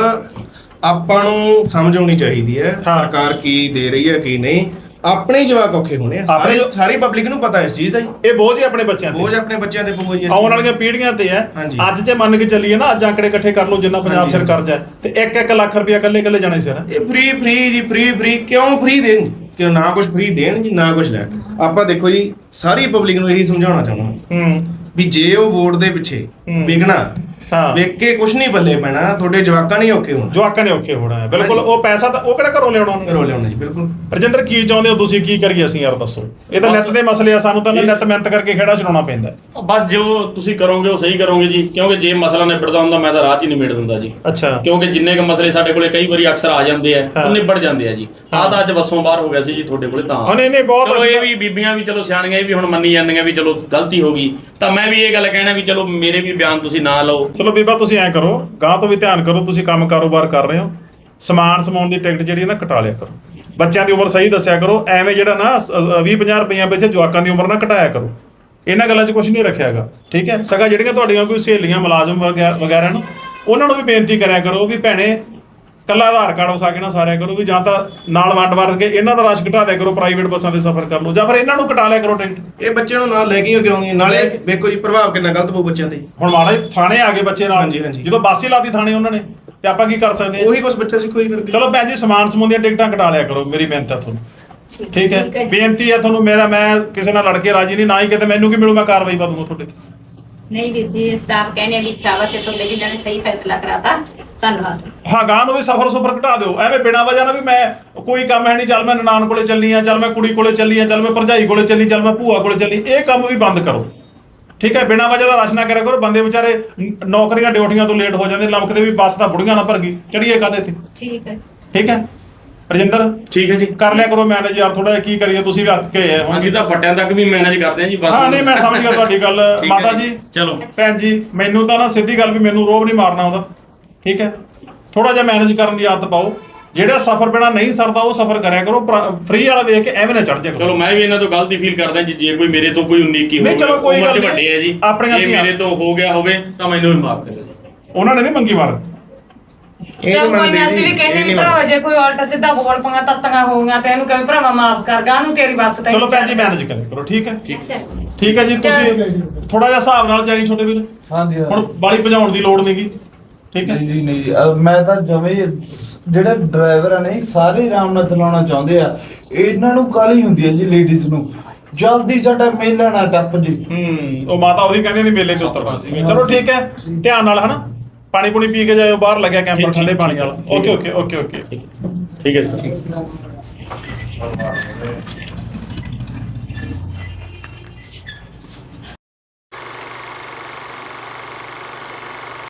ਆਪਾਂ ਨੂੰ ਸਮਝ ਆਉਣੀ ਚਾਹੀਦੀ ਹਾਂ। ਸਰਕਾਰ ਕੀ ਦੇ ਰਹੀ ਹੈ ਕੀ ਨਹੀਂ। ਆਪਣੇ ਹੀ ਜਵਾਕ ਔਖੇ ਹੋਣੇ ਆ। ਆਪਣੇ- ਸਾਰੀ ਸਾਰੀ ਪਬਲਿਕ ਨੂੰ ਪਤਾ ਇਸ ਚੀਜ਼ ਦਾ ਜੀ। ਇਹ ਬੋਝ ਹੀ ਆਪਣੇ ਬੱਚਿਆਂ ਤੇ। ਬੋਝ ਆਪਣੇ ਬੱਚਿਆਂ ਤੇ ਪਊਗਾ ਜੀ ਇਸ ਆਉਣ। ਵਾਲੀਆਂ ਪੀੜ੍ਹੀਆਂ ਤੇ ਹੈ। ਹਾਂਜੀ। ਅੱਜ ਜੇ ਮੰਨ ਕੇ ਚੱਲੀਏ ਨਾ ਅੱਜ ਆંકੜੇ ਇਕੱਠੇ ਕਰ ਲਓ ਜਿੰਨਾ ਪੰਜਾਬ। ਸਿਰ ਕਰਜ਼ਾ ਹੈ। ਤੇ 1-1 ਲੱਖ ਰੁਪਇਆ ਇਕੱਲੇ ਇਕੱਲੇ ਜਾਣੇ ਸਿਰ। ਹੈ ਇਹ ਫ੍ਰੀ ਫ੍ਰੀ ਜੀ ਫ੍ਰੀ ਫ੍ਰੀ ਕਿਉਂ ਫ੍ਰੀ ਦੇਣ? ਕਿ ਨਾ ਕੁਝ ਫ੍ਰੀ ਦੇਣ ਜੀ ਨਾ ਕੁਝ ਲੈਣ। ਆਪਾਂ ਦੇਖੋ ਜੀ ਸਾਰੀ ਪਬਲਿਕ ਨੂੰ ਇਹੀ ਸਮਝਾਉਣਾ ਚਾਹੁੰਦਾ। ਹੂੰ। ਵੀ ਜੇ ਉਹ ਵੋਟ ਦੇ ਪਿੱਛੇ ਹੂੰ। ਵਿਕਣਾ ਹਾਂ। ਵੇਖ ਕੇ ਕੁਝ ਨਹੀਂ ਬੱਲੇ ਪੈਣਾ ਤੁਹਾਡੇ ਜਵਾਕਾਂ ਨਹੀਂ ਔਖੇ ਹੋਣ। ਜਵਾਕਾਂ ਨੇ ਔਖੇ ਹੋਣਾ ਹੈ ਬਿਲਕੁਲ। ਉਹ ਪੈਸਾ ਤਾਂ ਉਹ ਕਿਹੜਾ ਘਰੋਂ ਲਿਆਉਣਾ ਉਹਨੇ ਰੋਲੇ ਹੋਣੇ ਜੀ ਬਿਲਕੁਲ। ਰਜਿੰਦਰ ਕੀ ਚਾਹੁੰਦੇ ਹੋ ਤੁਸੀਂ? ਕੀ ਕਰੀਏ ਅਸੀਂ? ਯਾਰ ਦੱਸੋ। ਇਹ ਤਾਂ ਬਸ- ਨਿੱਤ ਦੇ ਮਸਲੇ ਆ ਸਾਨੂੰ ਤਾਂ ਨਾ। ਨਿੱਤ ਮਿਹਨਤ ਕਰਕੇ ਖੇੜਾ ਚਲਾਉਣਾ ਪੈਂਦਾ ਹੈ। ਬਸ ਜੋ ਤੁਸੀਂ ਕਰੋਗੇ ਉਹ ਸਹੀ ਕਰੋਗੇ ਜੀ ਕਿਉਂਕਿ ਜੇ ਮਸਲਾ ਨਿਬੜਦਾ ਹੁੰਦਾ ਮੈਂ ਤਾਂ ਰਾਹ 'ਚ ਹੀ ਨਿਬੜ ਦਿੰਦਾ ਜੀ। ਅੱਛਾ। ਕਿਉਂਕਿ ਜਿੰਨੇ ਕ ਮਸਲੇ ਸਾਡੇ ਕੋਲੇ ਕਈ ਵਾਰੀ ਅਕਸਰ ਆ ਜਾਂਦੇ ਆ ਹਾਂ। ਉਹ ਨਿਬੜ ਜਾਂਦੇ ਆ ਜੀ। ਆਹ ਤਾਂ ਅੱਜ ਵਸੋਂ ਬਾਹਰ ਹੋ ਗਿਆ ਸੀ ਜੀ ਤੁਹਾਡੇ ਕੋਲੇ ਤਾਂ। ਹਾਂ, ਨਹੀਂ, ਨਹੀਂ, ਬਹੁਤ ਚਲੋ ਇਹ ਵੀ ਬੀਬੀਆਂ ਵੀ ਚਲੋ ਸਿਆਣੀਆਂ ਇਹ ਵੀ ਹੁਣ ਮੰਨੀ ਜਾਂਦੀਆਂ ਵੀ ਚਲੋ ਗਲਤੀ ਹੋ ਗਈ। ਤਾਂ ਮੈਂ ਵੀ ਇਹ ਗੱਲ ਕਹਿਣਾ ਵੀ ਚਲੋ ਮੇਰੇ ਵੀ ਬਿਆਨ ਤੁਸੀਂ ਨਾ ਲਓ। ਚਲੋ ਬੀਬਾ ਤੁਸੀਂ ਐਂ ਕਰੋ ਗਾਂ ਤੋਂ ਵੀ ਧਿਆਨ ਕਰੋ, ਤੁਸੀਂ ਕੰਮ ਕਾਰੋਬਾਰ ਕਰ ਰਹੇ ਹੋ। ਸਮਾਨ ਸਮਾਉਣ ਦੀ ਟਿਕਟ ਜਿਹੜੀ ਨਾ ਘਟਾ ਲਿਆ ਕਰੋ। ਬੱਚਿਆਂ ਦੀ ਉਮਰ ਸਹੀ ਦੱਸਿਆ ਕਰੋ, ਐਵੇਂ ਜਿਹੜਾ ਨਾ 20 50 ਰੁਪਈਆਂ ਪਿੱਛੇ ਜਵਾਕਾਂ ਦੀ ਉਮਰ ਨਾ ਘਟਾਇਆ ਕਰੋ। ਇਹਨਾਂ ਗੱਲਾਂ 'ਚ ਕੁਝ ਨਹੀਂ ਰੱਖਿਆਗਾ ਠੀਕ ਹੈ? ਸਗਾ ਜਿਹੜੀਆਂ ਤੁਹਾਡੀਆਂ ਕੋਈ ਸਹੇਲੀਆਂ, ਮੁਲਾਜ਼ਮ ਵਗੈਰਾ ਨੂੰ, ਉਹਨਾਂ ਨੂੰ ਵੀ ਬੇਨਤੀ ਕਰਿਆ ਕਰੋ ਵੀ ਭੈਣੇ ਕੱਲਾ ਆਧਾਰ ਕਾਰਡ ਵਿਖਾ ਕੇ ਨਾ ਸਾਰਿਆ ਕਰੋ ਵੀ ਜਾਂ ਤਾਂ ਨਾਲ ਵੰਡ ਵਰਤ ਕੇ ਇਹਨਾਂ ਦਾ ਰਸ਼ ਘਟਾ ਦਿਆ ਕਰੋ ਪ੍ਰਾਈਵੇਟ ਬੱਸਾਂ ਦੇ ਸਫ਼ਰ ਕਰ ਲਓ ਜਾਂ ਫਿਰ ਇਹਨਾਂ ਨੂੰ ਘਟਾ ਲਿਆ ਕਰੋ ਟਿਕਟ ਇਹ ਬੱਚਿਆਂ ਨੂੰ ਨਾਲ ਲੈ ਕੇ ਕਿਉਂ ਆਉਂਗੇ ਨਾਲੇ ਵੇਖੋ ਜੀ ਪ੍ਰਭਾਵ ਕਿੰਨਾ ਗਲਤ ਪਊ ਬੱਚਿਆਂ ਤੇ ਹੁਣ ਮਾੜਾ ਹੀ ਥਾਣੇ ਆ ਗਏ ਬੱਚੇ ਨਾਲ। ਹਾਂਜੀ, ਹਾਂਜੀ। ਜਦੋਂ ਬੱਸ ਹੀ ਲਾਤੀ ਥਾਣੇ ਉਹਨਾਂ ਨੇ ਤੇ ਆਪਾਂ ਕੀ ਕਰ ਸਕਦੇ ਹਾਂ? ਉਹੀ ਕੁਝ ਬੱਚਾ ਸਿੱਖੋ ਹੀ ਫਿਰ ਚਲੋ ਭੈਣ ਜੀ ਸਮਾਨ ਸਮੂਨ ਦੀਆਂ ਟਿਕਟਾਂ ਕਟਾ ਲਿਆ ਕਰੋ ਮੇਰੀ ਮਿਹਨਤ ਹੈ ਤੁਹਾਨੂੰ। ਠੀਕ ਹੈ ਜੀ। ਬੇਨਤੀ ਹੈ ਤੁਹਾਨੂੰ ਮੇਰਾ ਮੈਂ ਕਿਸੇ ਨਾਲ ਲੜ ਕੇ ਰਾਜੀ ਨਹੀਂ ਨਾ ਹੀ ਕਿਤੇ ਮੈਨੂੰ ਕੀ ਮਿਲੂ ਮੈਂ ਕਾਰਵਾਈ ਪਾ ਦੂੰਗਾ ਤੁਹਾਡੇ ਤੇ। ਨਹੀਂ ਵੀਰ ਜੀ ਸਟਾਫ ਕਹਿੰਦੇ ਵੀ ਸ਼ਾਬਾਸ਼ ਏ ਤੁਹਾਡੇ ਜਿਨ੍ਹਾਂ ਨੇ ਸਹੀ ਫੈਸਲਾ ਕਰਾਤਾ। ਧੰਨਵਾਦ। ਹਾਂ ਗਾਂ ਨੂੰ ਵੀ ਸਫਰ ਸੁਫਰ ਘਟਾ ਦਿਓ। ਐਵੇਂ ਬਿਨਾਂ ਵਜ੍ਹਾ ਨਾਲ ਵੀ ਮੈਂ ਕੋਈ ਕੰਮ ਹੈ ਨਹੀਂ ਚੱਲ ਮੈਂ ਨਨਾਣ ਕੋਲੇ ਚੱਲੀ ਆ ਚੱਲ ਮੈਂ ਕੁੜੀ ਕੋਲੇ ਚੱਲੀ ਆ ਚੱਲ ਮੈਂ ਭਰਜਾਈ ਕੋਲੇ ਚੱਲੀ ਚੱਲ ਮੈਂ ਭੂਆ ਕੋਲੇ ਚੱਲੀ। ਇਹ ਕੰਮ ਵੀ ਬੰਦ ਕਰੋ। ਠੀਕ ਹੈ ਬਿਨਾਂ ਵਜ੍ਹਾ ਦਾ ਰਸ਼ ਨਾ ਕਰਿਆ ਕਰੋ। ਬੰਦੇ ਵਿਚਾਰੇ ਨ- ਨੌਕਰੀਆਂ ਡਿਊਟੀਆਂ ਤੋਂ ਲੇਟ ਹੋ ਜਾਂਦੇ ਲਮਕਦੇ ਵੀ ਬੱਸ ਤਾਂ ਬੁੜੀਆਂ ਨਾ ਭਰ ਗਈ। ਚੜੀਏ ਕਾਦੇ ਤੇ ਠੀਕ ਹੈ। ਠੀਕ ਹੈ? ਰਜਿੰਦਰ ਠੀਕ ਹੈ ਜੀ। ਕਰ ਲਿਆ ਕਰੋ ਮੈਨੇਜ ਯਾਰ ਥੋੜਾ ਜਿਹਾ ਕੀ ਕਰੀਏ ਤੁਸੀਂ ਵੀ ਅੱਕ ਕੇ ਆਏ ਹੋ ਅਸੀਂ ਤਾਂ ਫੱਟਿਆਂ ਤੱਕ ਵੀ ਮੈਨੇਜ ਕਰਦੇ ਹਾਂ ਜੀ ਬਸ ਹਾਂ ਨਹੀਂ ਮੈਂ ਸਮਝ ਗਿਆ ਤੁਹਾਡੀ ਗੱਲ। ਹੈ ਮਾਤਾ ਜੀ। ਚਲੋ। ਭੈਣ ਜੀ ਮੈਨੂੰ ਤਾਂ ਨਾ ਸਿੱਧੀ ਗੱਲ ਵੀ ਮੈਨੂੰ ਰੋਬ ਨਹੀਂ ਮਾਰਨਾ ਉਹਦਾ। ਠੀਕ ਹੈ? ਥੋੜਾ ਜਿਹਾ ਮੈਨੇਜ ਕਰਨ ਦੀ ਆਦਤ ਪਾਓ। ਜਿਹੜਾ ਸਫ਼ਰ ਬਿਨਾ ਨਹੀਂ ਸਰਦਾ ਉਹ ਸਫ਼ਰ ਕਰਿਆ ਕਰੋ। ਫ੍ਰੀ ਵਾਲਾ ਵੇਖ ਕੇ ਐਵੇਂ ਨਾ ਚੜ ਜਾ ਕਰੋ ਚਲੋ ਮੈਂ ਵੀ ਇਹਨਾਂ ਤੋਂ ਗਲਤੀ ਫੀਲ ਕਰਦਾ ਜੀ ਜੇ ਕੋਈ ਮੇਰੇ ਤੋਂ ਕੋਈ 19 ਕੀ ਨਹੀਂ, ਚਲੋ ਕੋਈ ਗੱਲ ਨਹੀਂ। ਵੱਡੇ ਆ ਜੀ। ਆਪਣੀਆਂ ਜੇ ਧੀਆਂ। ਮੇਰੇ ਤੋਂ ਹੋ ਗਿਆ ਹੋਵੇ ਤਾਂ ਮੈਨੂੰ ਵੀ ਮਾਫ ਕਰਿਓ ਜੀ। ਉਹਨਾਂ ਨੇ ਨਹੀਂ ਮੰਗੀ ਮਾਰ। ਚਲ ਕੋਈ ਨਾ ਅਸੀਂ ਵੀ ਕਹਿੰਦੇ ਵੀ ਭਰਾਵਾ ਜੇ ਕੋਈ ਉਲਟਾ ਸਿੱਧਾ ਬੋਲ ਪੰਗਾ ਤੱਤੀਆਂ ਹੋ ਗਈਆਂ ਤੇ ਇਹਨੂੰ ਕਹੇ ਭਰਾਵਾ ਮਾਫ ਕਰ ਗਾ ਨੂੰ ਤੇਰੀ ਬੱਸ ਤੇ ਚਲੋ ਭੈਣ ਜੀ ਮੈਨੇਜ ਕਰਿਆ ਕਰੋ ਠੀਕ ਹੈ? ਅੱਛਾ ਠੀਕ ਹੈ ਜੀ ਤੁਸੀਂ ਥੋੜਾ ਜਿਹਾ ਹਿਸਾਬ ਨਾਲ ਜਾਈ ਛੋਟੇ ਵੀਰ। ਹਾਂਜੀ ਹੁਣ ਬਾਲੀ ਭਜਾਉਣ ਦੀ ਲੋੜ ਨਹੀਂਗੀ ਠੀਕ ਹੈ? ਨਹੀਂ ਜੀ ਨਹੀਂ ਜੀ। ਅਹ ਮੈਂ ਤਾਂ ਜਮੇ ਜਿਹੜੇ ਡਰਾਈਵਰ ਆ ਨਹੀਂ ਸਾਰੇ ਆਰਾਮ ਨਾਲ ਚਲਾਉਣਾ ਚਾਹੁੰਦੇ ਆ। ਇਹਨਾਂ ਨੂੰ ਕਾਲੀ ਹੁੰਦੀ ਹੈ ਜੀ ਲੇਡੀਜ਼ ਨੂੰ। ਜਲਦੀ ਸਾਡਾ ਮੇਲਾ ਨਾ ਟੱਪ ਜੀ। ਹੂੰ ਉਹ ਮਾਤਾ ਉਹੀ ਕਹਿੰਦੇ ਨੇ ਮੇਲੇ ਤੇ ਉਤਰਨਾ। ਸੀ ਚਲੋ ਠੀਕ ਹੈ ਧਿਆਨ ਨਾਲ ਹਨਾ? ਪਾਣੀ ਪੂਣੀ ਪੀ ਕੇ ਜਾਇਓ ਬਾਹਰ ਲੱਗਿਆ ਕੈਂਪਰ ਠੰਡੇ ਪਾਣੀ ਵਾਲਾ ਓਕੇ। ਓਕੇ ਓਕੇ ਓਕੇ ਠੀਕ ਹੈ ਜੀ।